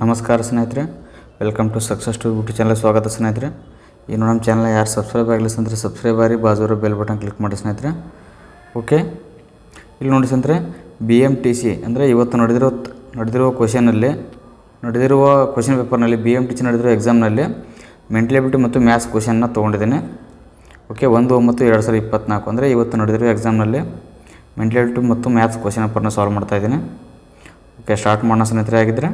ನಮಸ್ಕಾರ ಸ್ನೇಹಿತರೆ welcome to Success to YouTube channel ಸ್ವಾಗತ ಸ್ನೇಹಿತರೆ. ಇನ್ನು ನಮ್ಮ ಚಾನಲ್ ಯಾರು ಸಬ್ಸ್ಕ್ರೈಬ್ ಆಗಿಲ್ಲ ಅಂದರೆ ಸಬ್ಸ್ಕ್ರೈಬ್ ಆಗಿ ಬಾಜೂರ ಬೆಲ್ ಬಟನ್ ಕ್ಲಿಕ್ ಮಾಡಿ ಸ್ನೇಹಿತರೆ. ಓಕೆ ಇಲ್ಲಿ ನೋಡಿ ಸ್ನೇಹಿತರೆ ಬಿ ಎಂ ಟಿ ಸಿ ಅಂದರೆ ಇವತ್ತು ನಡೆದಿರೋ ನಡೆದಿರುವ ಕ್ವಶನಲ್ಲಿ ನಡೆದಿರುವ ಕ್ವಶನ್ ಪೇಪರ್ನಲ್ಲಿ ಬಿ ಎಂ ಟಿ ಸಿ ನಡೆದಿರೋ ಎಕ್ಸಾಮ್ನಲ್ಲಿ ಮೆಂಟಲಿಬಿಲಿಟಿ ಮತ್ತು ಮ್ಯಾಥ್ಸ್ ಕ್ವಶನ್ನ ತೊಗೊಂಡಿದ್ದೇನೆ. ಓಕೆ ಒಂದು, ಒಂಬತ್ತು, ಎರಡು ಸಾವಿರದ ಇಪ್ಪತ್ತ್ನಾಲ್ಕು ಅಂದರೆ ಇವತ್ತು ನಡೆದಿರೋ ಎಕ್ಸಾಮ್ನಲ್ಲಿ ಮೆಂಟಲಿಬಿಲಿಟಿ ಮತ್ತು ಮ್ಯಾಥ್ಸ್ ಕ್ವಶನ್ ಪೇಪರ್ನ ಸಾಲ್ವ್ ಮಾಡ್ತಾ ಇದ್ದೀನಿ. ಓಕೆ ಸ್ಟಾರ್ಟ್ ಮಾಡೋಣ ಸ್ನೇಹಿತರೆ ಆಗಿದ್ದರೆ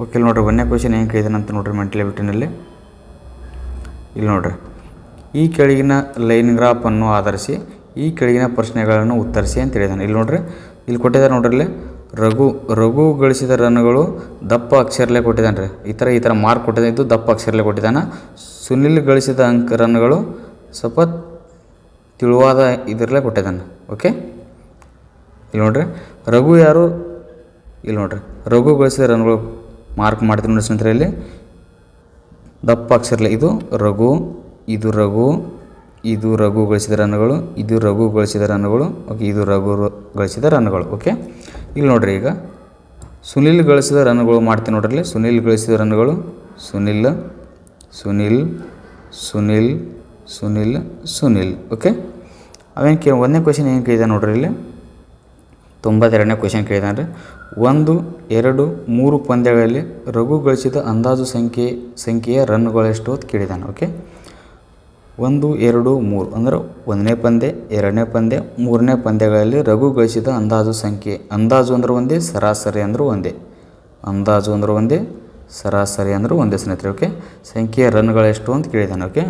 ಓಕೆ ಇಲ್ಲಿ ನೋಡ್ರಿ, ಒಂದನೇ ಕ್ವಶನ್ ಏನು ಕೇಳಿದಾನಂತ ನೋಡ್ರಿ ಮೆಂಟಲ್ ಎಬಿಟಿನಲ್ಲಿ ಇಲ್ಲಿ ನೋಡ್ರಿ, ಈ ಕೆಳಗಿನ ಲೈನ್ ಗ್ರಾಫನ್ನು ಆಧರಿಸಿ ಈ ಕೆಳಗಿನ ಪ್ರಶ್ನೆಗಳನ್ನು ಉತ್ತರಿಸಿ ಅಂತ ಹೇಳಿದಾನೆ. ಇಲ್ಲಿ ನೋಡ್ರಿ, ಇಲ್ಲಿ ಕೊಟ್ಟಿದ್ದಾರೆ ನೋಡ್ರಿ ಇಲ್ಲಿ, ರಘು ರಘು ಗಳಿಸಿದ ರನ್ಗಳು ದಪ್ಪ ಅಕ್ಷರಲ್ಲೇ ಕೊಟ್ಟಿದ್ದಾನೆ ರೀ ಈ ಥರ ಈ ಥರ ಮಾರ್ಕ್ ಕೊಟ್ಟಿದ್ದಾನೆ, ಇದು ದಪ್ಪ ಅಕ್ಷರಲ್ಲೇ ಕೊಟ್ಟಿದ್ದಾನೆ. ಸುನಿಲ್ ಗಳಿಸಿದ ಅಂಕ ರನ್ಗಳು ಸ್ವಲ್ಪ ತಿಳುವಾದ ಇದರಲ್ಲೇ ಕೊಟ್ಟಿದ್ದಾನೆ. ಓಕೆ? ಇಲ್ಲಿ ನೋಡ್ರಿ, ರಘು ಯಾರು? ಇಲ್ಲಿ ನೋಡ್ರಿ, ರಘು ಗಳಿಸಿದ ರನ್ಗಳು ಮಾರ್ಕ್ ಮಾಡ್ತೀನಿ ನೋಡಿ ಸ್ನೇಹಿತರೆ ಇಲ್ಲಿ. ದಪ್ಪ ಅಕ್ಷರಲೆ ಇದು, ರಘು ಇದು ರಘು ಇದು ರಘು ಗಳಿಸಿದ ರನ್ಗಳು ಇದು ರಘು ಗಳಿಸಿದ ರನ್ಗಳು ಓಕೆ, ಇದು ರಘು ಗಳಿಸಿದ ರನ್ಗಳು ಓಕೆ. ಇಲ್ಲಿ ನೋಡ್ರಿ ಈಗ. ಸುನಿಲ್ ಗಳಿಸಿದ ರನ್ಗಳು ಮಾಡ್ತೀನಿ ನೋಡ್ರಿ ಸುನಿಲ್ ಗಳಿಸಿದ ರನ್ಗಳು ಸುನಿಲ್ ಸುನಿಲ್ ಸುನಿಲ್ ಸುನಿಲ್ ಸುನಿಲ್, ಓಕೆ. ಅವೇನು ಕೇ, ಒಂದನೇ ಕ್ವೆಶನ್ ಏನು ಕೇಳಿದೆ ನೋಡ್ರಿ ಇಲ್ಲಿ? ತೊಂಬತ್ತೆರಡನೇ ಕ್ವೆಶನ್ ಕೇಳಿದಾನೆ ರೀ ಒಂದು, ಎರಡು, ಮೂರು ಪಂದ್ಯಗಳಲ್ಲಿ ರಘು ಗಳಿಸಿದ ಅಂದಾಜು ಸಂಖ್ಯೆ, ಸಂಖ್ಯೆಯ ರನ್ಗಳೆಷ್ಟು ಅಂತ ಕೇಳಿದ್ದಾನೆ ಓಕೆ ಒಂದು, ಎರಡು, ಮೂರು, ಅಂದ್ರೆ ಒಂದನೇ ಪಂದ್ಯ, ಎರಡನೇ ಪಂದ್ಯ, ಮೂರನೇ ಪಂದ್ಯಗಳಲ್ಲಿ ರಘು ಗಳಿಸಿದ ಅಂದಾಜು ಸಂಖ್ಯೆ. ಅಂದಾಜು ಅಂದ್ರೆ ಒಂದೇ, ಸರಾಸರಿ ಅಂದ್ರೆ ಒಂದೇ. ಅಂದಾಜು ಅಂದ್ರೆ ಒಂದೇ, ಸರಾಸರಿ ಅಂದರೂ ಒಂದೇ, ಸ್ನೇಹಿತರೆ ಓಕೆ ಸಂಖ್ಯೆಯ ರನ್ಗಳೆಷ್ಟು ಅಂತ ಕೇಳಿದ್ದಾನೆ ಓಕೆ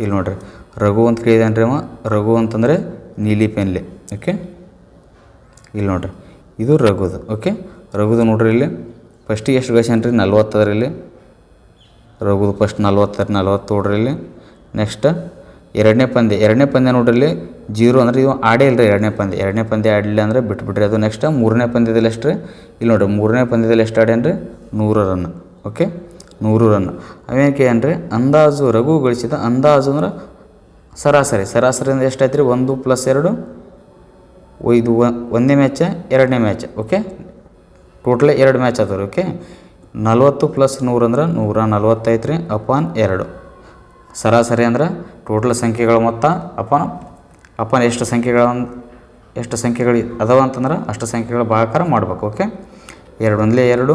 ಇಲ್ಲಿ ನೋಡ್ರಿ, ರಘು ಅಂತ ಕೇಳಿದಾನೆ ರೀ ಅವ. ರಘು ಅಂತಂದರೆ ನೀಲಿ ಪೆನ್ಲೆ ಓಕೆ ಇಲ್ಲಿ ನೋಡ್ರಿ. ಇದು ರಘುದು ಓಕೆ ರಘುದು ನೋಡ್ರಿ ಇಲ್ಲಿ. ಫಸ್ಟಿಗೆ ಎಷ್ಟು ಗಳಿಸ್ಯಾನ ರೀ? ನಲ್ವತ್ತದ ಇಲ್ಲಿ. ರಘುದು ಫಸ್ಟ್ ನಲ್ವತ್ತರ ನಲ್ವತ್ತು ನೋಡ್ರಿ ಇಲ್ಲಿ. ನೆಕ್ಸ್ಟ್ ಎರಡನೇ ಪಂದ್ಯ. ಎರಡನೇ ಪಂದ್ಯ ನೋಡ್ರಿ ಇಲ್ಲಿ. ಜೀರೋ ಅಂದರೆ ಇದು ಆಡೇ ಇಲ್ಲ ರೀ ಎರಡನೇ ಪಂದ್ಯ. ಎರಡನೇ ಪಂದ್ಯ ಆಡಲಿಲ್ಲ ಅಂದರೆ ಬಿಟ್ಬಿಟ್ರಿ ಅದು ನೆಕ್ಸ್ಟ್ ಮೂರನೇ ಪಂದ್ಯದಲ್ಲಿ ಎಷ್ಟು ರೀ ಇಲ್ಲಿ ನೋಡ್ರಿ, ಮೂರನೇ ಪಂದ್ಯದಲ್ಲಿ ಎಷ್ಟು ಆಡ್ಯಾನ ರೀ ನೂರು ರನ್ ಓಕೆ ನೂರು ರನ್ ಅವೇನಕ್ಕೆ ಏನ್ರಿ ಅಂದಾಜು, ರಘು ಗಳಿಸಿದ ಅಂದಾಜು ಅಂದ್ರೆ ಸರಾಸರಿ. ಸರಾಸರಿ ಅಂದರೆ ಎಷ್ಟಾಯ್ತು ರೀ ಒಂದು ಪ್ಲಸ್ ಎರಡು ಇದು ಒಂದೇ ಒಂದನೇ ಮ್ಯಾಚ ಎರಡನೇ ಮ್ಯಾಚ್ ಓಕೆ ಟೋಟಲ್ ಎರಡು ಮ್ಯಾಚ್ ಅದಾವ ಓಕೆ ನಲ್ವತ್ತು ಪ್ಲಸ್ ನೂರು ಅಂದ್ರೆ ನೂರ ನಲ್ವತ್ತೈದು ರೀ ಅಪಾನ್ ಎರಡು. ಸರಾಸರಿ ಅಂದ್ರೆ ಟೋಟಲ್ ಸಂಖ್ಯೆಗಳ ಮೊತ್ತ ಅಪಾನ್ ಅಪಾನ್ ಎಷ್ಟು ಸಂಖ್ಯೆಗಳ, ಎಷ್ಟು ಸಂಖ್ಯೆಗಳು ಅದಾವ ಅಂತಂದ್ರೆ ಅಷ್ಟು ಸಂಖ್ಯೆಗಳ ಭಾಗಾಕಾರ ಮಾಡ್ಬೇಕು ಓಕೆ ಎರಡು ಒಂದಲೇ ಎರಡು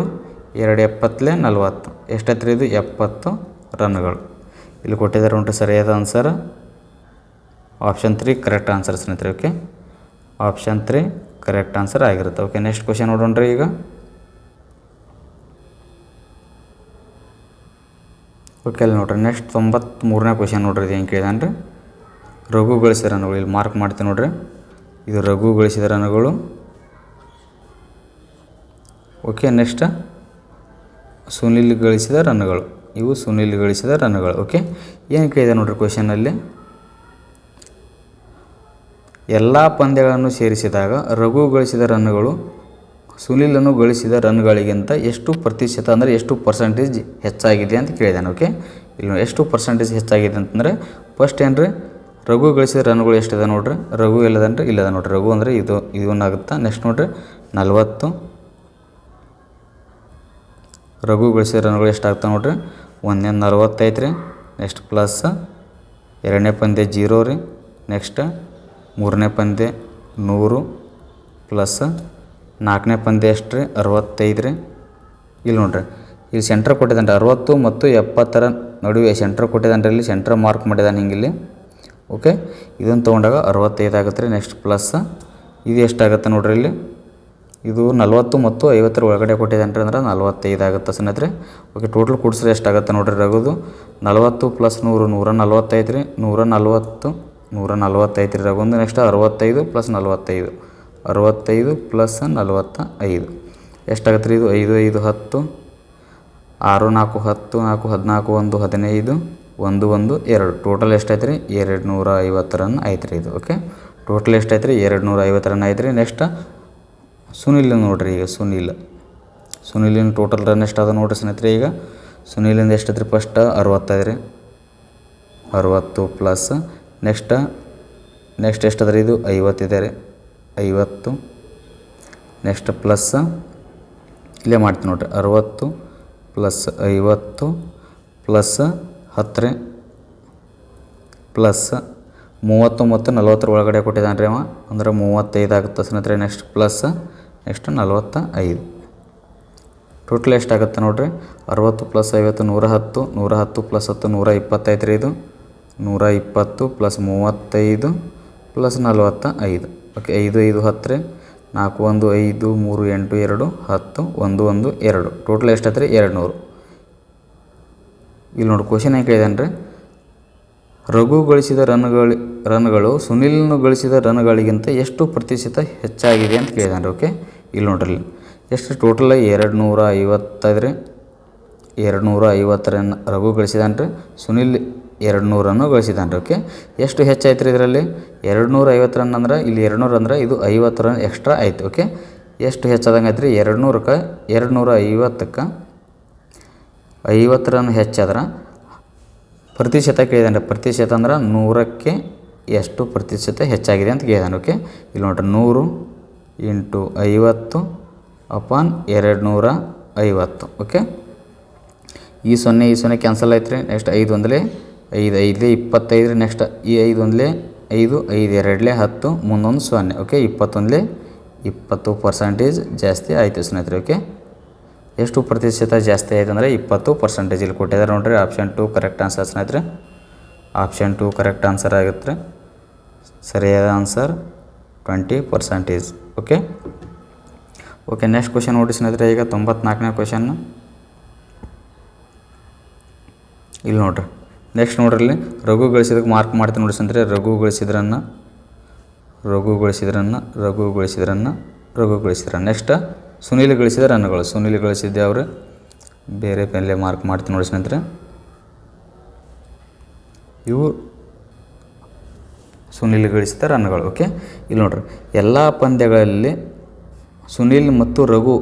ಎರಡು ಎಪ್ಪತ್ತಲೇ ನಲ್ವತ್ತು. ಎಷ್ಟೈತೆ ರೀ ಇದು? ಎಪ್ಪತ್ತು ರನ್ಗಳು ಇಲ್ಲಿ ಕೊಟ್ಟಿದ್ದಾರೆ ಉಂಟು ಸರಿಯಾದ answer option three correct answer ಸ್ನೇಹಿತರೆ okay option three correct answer ಆಗಿರುತ್ತೆ. ಓಕೆ ನೆಕ್ಸ್ಟ್ ಕ್ವಶನ್ ನೋಡೋಣ್ರಿ ಈಗ. ಓಕೆ ಅಲ್ಲಿ ನೋಡ್ರಿ ನೆಕ್ಸ್ಟ್ ತೊಂಬತ್ತ್ಮೂರನೇ ಕ್ವಶನ್ ನೋಡ್ರಿ ಇದು ಹೆಂಗೆ ಕೇಳಿದಾನೆ ರೀ. ರಘು ಗಳಿಸಿದ ರನ್ಗಳು ಇಲ್ಲಿ ಮಾರ್ಕ್ ಮಾಡ್ತೀನಿ ನೋಡ್ರಿ. ಇದು ರಘು ಗಳಿಸಿದ ರನ್ಗಳು ಓಕೆ ನೆಕ್ಸ್ಟ್ ಸುನಿಲ್ ಗಳಿಸಿದ ರನ್ಗಳು ಇವು ಸುನಿಲ್ ಗಳಿಸಿದ ರನ್ಗಳು ಓಕೆ ಏನು ಕೇಳಿದೆ ನೋಡ್ರಿ ಕ್ವಶನಲ್ಲಿ ಎಲ್ಲ ಪಂದ್ಯಗಳನ್ನು ಸೇರಿಸಿದಾಗ ರಘು ಗಳಿಸಿದ ರನ್ಗಳು ಸುನಿಲನ್ನು ಗಳಿಸಿದ ರನ್ಗಳಿಗಿಂತ ಎಷ್ಟು ಪ್ರತಿಶತ ಅಂದರೆ ಎಷ್ಟು ಪರ್ಸೆಂಟೇಜ್ ಹೆಚ್ಚಾಗಿದೆ ಅಂತ ಕೇಳಿದ್ದಾನೆ ಓಕೆ ಇಲ್ಲಿ ಎಷ್ಟು ಪರ್ಸೆಂಟೇಜ್ ಹೆಚ್ಚಾಗಿದೆ ಅಂತಂದರೆ ಫಸ್ಟ್ ಏನು ರೀ ರಘು ಗಳಿಸಿದ ರನ್ಗಳು ಎಷ್ಟಿದೆ ನೋಡ್ರಿ? ರಘು ಇಲ್ಲದನ್ರಿ ಇಲ್ಲದ ನೋಡ್ರಿ. ರಘು ಅಂದರೆ ಇದು ಇದೊಂದಾಗುತ್ತಾ ನೆಕ್ಸ್ಟ್ ನೋಡ್ರಿ, ನಲವತ್ತು. ರಘು ಗಳಿಸಿದ ರನ್ಗಳು ಎಷ್ಟಾಗ್ತಾವೆ ನೋಡ್ರಿ? ಒಂದನೇ ನಲವತ್ತೈತೆ ರೀ ನೆಕ್ಸ್ಟ್ ಪ್ಲಸ್ ಎರಡನೇ ಪಂದ್ಯ ಜೀರೋ ರೀ ನೆಕ್ಸ್ಟ್ ಮೂರನೇ ಪಂದ್ಯ ನೂರು ಪ್ಲಸ್ ನಾಲ್ಕನೇ ಪಂದ್ಯ ಎಷ್ಟು ರೀ? ಅರವತ್ತೈದು ರೀ. ಇಲ್ಲಿ ನೋಡ್ರಿ, ಇಲ್ಲಿ ಸೆಂಟ್ರ್ ಕೊಟ್ಟಿದ್ದಾನೆ ಅರವತ್ತು ಮತ್ತು ಎಪ್ಪತ್ತರ ನಡುವೆ ಸೆಂಟ್ರ್ ಕೊಟ್ಟಿದ್ದಾನೆ ಇಲ್ಲಿ ಸೆಂಟ್ರ್ ಮಾರ್ಕ್ ಮಾಡಿದ್ದಾನೆ ಹಿಂಗಿಲ್ಲಿ ಓಕೆ ಇದನ್ನು ತೊಗೊಂಡಾಗ ಅರವತ್ತೈದು ಆಗುತ್ತೆ ರೀ ನೆಕ್ಸ್ಟ್ ಪ್ಲಸ್ ಇದು ಎಷ್ಟಾಗುತ್ತೆ ನೋಡ್ರಿ ಇಲ್ಲಿ? ಇದು ನಲ್ವತ್ತು ಮತ್ತು ಐವತ್ತರ ಒಳಗಡೆ ಕೊಟ್ಟಿದ್ದಾನೆ ರೀ ಅಂದ್ರೆ ನಲ್ವತ್ತೈದು ಆಗುತ್ತೆ ಸ್ನೇಹಿತರೆ. ಓಕೆ ಟೋಟಲ್ ಕೂಡಿಸ್ರೆ ಎಷ್ಟಾಗುತ್ತೆ ನೋಡ್ರಿ ರಘುದು? ನಲ್ವತ್ತು ಪ್ಲಸ್ ನೂರು ನೂರ ನಲ್ವತ್ತೈದು ರೀ, ನೂರ ನಲ್ವತ್ತು ನೂರ ನಲ್ವತ್ತೈದು ರೀ ಒಂದು ನೆಕ್ಸ್ಟ್ ಅರವತ್ತೈದು ಪ್ಲಸ್ ನಲ್ವತ್ತೈದು. ಅರವತ್ತೈದು ಪ್ಲಸ್ ನಲ್ವತ್ತ ಐದು ಎಷ್ಟಾಗತ್ತೆ ರೀ ಇದು? ಐದು ಐದು, ಹತ್ತು. ಆರು, ನಾಲ್ಕು, ಹತ್ತು, ನಾಲ್ಕು, ಹದಿನಾಲ್ಕು, ಒಂದು, ಹದಿನೈದು, ಒಂದು ಒಂದು, ಎರಡು. ಟೋಟಲ್ ಎಷ್ಟೈತೆ ರೀ ಎರಡು ನೂರ ಐವತ್ತು ರನ್ ಆಯ್ತು ರೀ ಇದು ಓಕೆ ಟೋಟಲ್ ಎಷ್ಟಾಯ್ತು ರೀ ಎರಡು ನೂರ ಐವತ್ತು ರನ್ ಆಯ್ತು ರೀ ನೆಕ್ಸ್ಟ್ ಸುನಿಲ್ ನೋಡಿರಿ ಈಗ, ಸುನಿಲ್. ಸುನಿಲಿನ ಟೋಟಲ್ ರನ್ ಎಷ್ಟು ಅದ ನೋಡ್ರಿ ಸ್ನೇಹಿತರೆ ಈಗ? ಸುನಿಲಿಂದ ಎಷ್ಟೈತೆ ರೀ ಫಸ್ಟ್ ಅರವತ್ತೈದು ರೀ. ಅರವತ್ತು ಪ್ಲಸ್ ನೆಕ್ಸ್ಟ್ ನೆಕ್ಸ್ಟ್ ಎಷ್ಟು ಅದ ರೀ ಇದು? ಐವತ್ತಿದೆ ರೀ. ಐವತ್ತು. Next plus. ಇಲ್ಲೇ ಮಾಡ್ತೀನಿ ನೋಡಿರಿ. ಅರವತ್ತು ಪ್ಲಸ್ ಐವತ್ತು ಪ್ಲಸ್ ಹತ್ತು ಪ್ಲಸ್ ಮೂವತ್ತು ಮತ್ತು ನಲ್ವತ್ತರ ಒಳಗಡೆ ಕೊಟ್ಟಿದ್ದಾನೆ ರೀ ಅವ. ಅಂದ್ರೆ ಮೂವತ್ತೈದು ಆಗುತ್ತೆ ಸ್ನೇಹಿತರೆ. ನೆಕ್ಸ್ಟ್ ಪ್ಲಸ್, ನೆಕ್ಸ್ಟ್ ನಲ್ವತ್ತ ಐದು ಟೋಟಲ್ ಎಷ್ಟಾಗುತ್ತೆ ನೋಡಿರಿ? ಅರವತ್ತು ಪ್ಲಸ್ ಐವತ್ತು ನೂರ ಹತ್ತು ನೂರ ಹತ್ತು ಪ್ಲಸ್ ಹತ್ತು ನೂರ ಇಪ್ಪತ್ತೈದು ರೀ ಇದು. ನೂರ ಇಪ್ಪತ್ತು ಪ್ಲಸ್ ಮೂವತ್ತೈದು ಪ್ಲಸ್ ನಲ್ವತ್ತ ಐದು. ಓಕೆ ಐದು ಐದು, ಹತ್ತರೆ. ನಾಲ್ಕು, ಒಂದು, ಐದು, ಮೂರು, ಎಂಟು, ಎರಡು, ಹತ್ತು, ಒಂದು ಒಂದು, ಎರಡು. ಟೋಟಲ್ ಎಷ್ಟು ಹತ್ತಿರ? ಎರಡು ನೂರು ಇಲ್ಲಿ ನೋಡಿ ಕ್ವಶನ್ ಏನು ಕೇಳಿದಾನೆ ರಘು ಗಳಿಸಿದ ರನ್ಗಳು ರನ್ಗಳು ಸುನಿಲ್ನು ಗಳಿಸಿದ ರನ್ಗಳಿಗಿಂತ ಎಷ್ಟು ಪ್ರತಿಶತ ಹೆಚ್ಚಾಗಿದೆ ಅಂತ ಕೇಳಿದಾನೆ ಓಕೆ ಇಲ್ಲಿ ನೋಡ್ರಿ. ಎಷ್ಟು ಟೋಟಲ್ ಎರಡು ನೂರ ಐವತ್ತೈದು ರೀ. ಎರಡು ನೂರ ಐವತ್ತು ರನ್ ರಘು ಗಳಿಸಿದಾನೆ ರೀ ಸುನಿಲ್ ಎರಡು ನೂರನ್ನು ಗಳಿಸಿದ್ದಾನೆ ಓಕೆ, ಎಷ್ಟು ಹೆಚ್ಚಾಯ್ತು ರೀ ಇದರಲ್ಲಿ? ಎರಡು ನೂರ ಐವತ್ತು ರನ್ ಅಂದ್ರೆ, ಇಲ್ಲಿ ಎರಡು ನೂರು ಅಂದ್ರೆ ಇದು ಐವತ್ತು ರನ್ ಎಕ್ಸ್ಟ್ರಾ ಆಯ್ತು. ಓಕೆ, ಎಷ್ಟು ಹೆಚ್ಚಾದಂಗೆ ಆಯ್ತು ರೀ ಎರಡು ನೂರಕ್ಕೆ ಎರಡು ನೂರ ಐವತ್ತಕ್ಕೆ ಐವತ್ತು ರನ್ ಹೆಚ್ಚಾದ್ರೆ ಪ್ರತಿಶತ ಕೇಳಿದಾನೆ ರೀ ಪ್ರತಿಶತ ಅಂದ್ರೆ ನೂರಕ್ಕೆ ಎಷ್ಟು ಪ್ರತಿಶತ ಹೆಚ್ಚಾಗಿದೆ ಅಂತ ಕೇಳಿದಾನೆ ಓಕೆ, ಇಲ್ಲಿ ನೋಡ್ರಿ, ನೂರು ಇಂಟು ಐವತ್ತು ಅಪಾನ್ ಎರಡು ನೂರ ಐವತ್ತು ಓಕೆ, ಈ ಸೊನ್ನೆ ಈ ಸೊನ್ನೆ ಕ್ಯಾನ್ಸಲ್ ಆಯ್ತು ರೀ ನೆಕ್ಸ್ಟ್ ಐದು ಒಂದಲೇ ಐದು ಐದಲೇ ಇಪ್ಪತ್ತೈದು ನೆಕ್ಸ್ಟ್ ಈ ಐದು ಒಂದಲೇ ಐದು ಐದು ಎರಡಲೇ ಹತ್ತು ಮುಂದೊಂದು ಸೊನ್ನೆ. ಓಕೆ ಇಪ್ಪತ್ತೊಂದಲೇ ಇಪ್ಪತ್ತು ಪರ್ಸೆಂಟೇಜ್ ಜಾಸ್ತಿ ಆಯಿತು ಸ್ನೇಹಿತರೆ ಓಕೆ ಎಷ್ಟು ಪ್ರತಿಶತ ಜಾಸ್ತಿ ಆಯ್ತು ಅಂದರೆ ಇಪ್ಪತ್ತು ಪರ್ಸೆಂಟೇಜ್ ಇಲ್ಲಿ ಕೊಟ್ಟಿದ್ದಾರೆ ನೋಡಿರಿ. ಆಪ್ಷನ್ ಟು ಕರೆಕ್ಟ್ ಆನ್ಸರ್ ಸ್ನೇಹಿತರೆ. ಆಪ್ಷನ್ ಟು ಕರೆಕ್ಟ್ ಆನ್ಸರ್ ಆಗುತ್ತೆ. ಸರಿಯಾದ answer twenty percentage okay okay next question ನೋಡಿ ಸ್ನೇಹಿತರೆ, ಈಗ ತೊಂಬತ್ನಾಲ್ಕನೇ ಕ್ವಶನ್ ಇಲ್ಲಿ ನೋಡ್ರಿ. ನೆಕ್ಸ್ಟ್ ನೋಡ್ರಿ ಇಲ್ಲಿ ರಘು ಗಳಿಸಿದಕ್ಕೆ ಮಾರ್ಕ್ ಮಾಡ್ತೀನಿ ನೋಡಿ ಸ್ನೇಹಿತರೆ ರಘು ಗಳಿಸಿದ್ರನ್ನ ರಘು ಗಳಿಸಿದ್ರನ್ನ ರಘು ಗಳಿಸಿದ್ರನ್ನ, ರಘು ಗಳಿಸಿದ್ರ. ನೆಕ್ಸ್ಟ್ ಸುನೀಲ್ ಗಳಿಸಿದ ರನ್ಗಳು ಸುನೀಲ್ ಗಳಿಸಿದ್ದೆ ಅವರು. ಬೇರೆ ಪೆನ್ಲೆ ಮಾರ್ಕ್ ಮಾಡ್ತೀನಿ ನೋಡಿ ಸ್ನೇಹಿತರೆ ಇವು ಸುನೀಲ್ ಗಳಿಸಿದ ರನ್ಗಳು ಓಕೆ ಇಲ್ಲಿ ನೋಡ್ರಿ. ಎಲ್ಲ ಪಂದ್ಯಗಳಲ್ಲಿ ಸುನೀಲ್ ಮತ್ತು ರಘು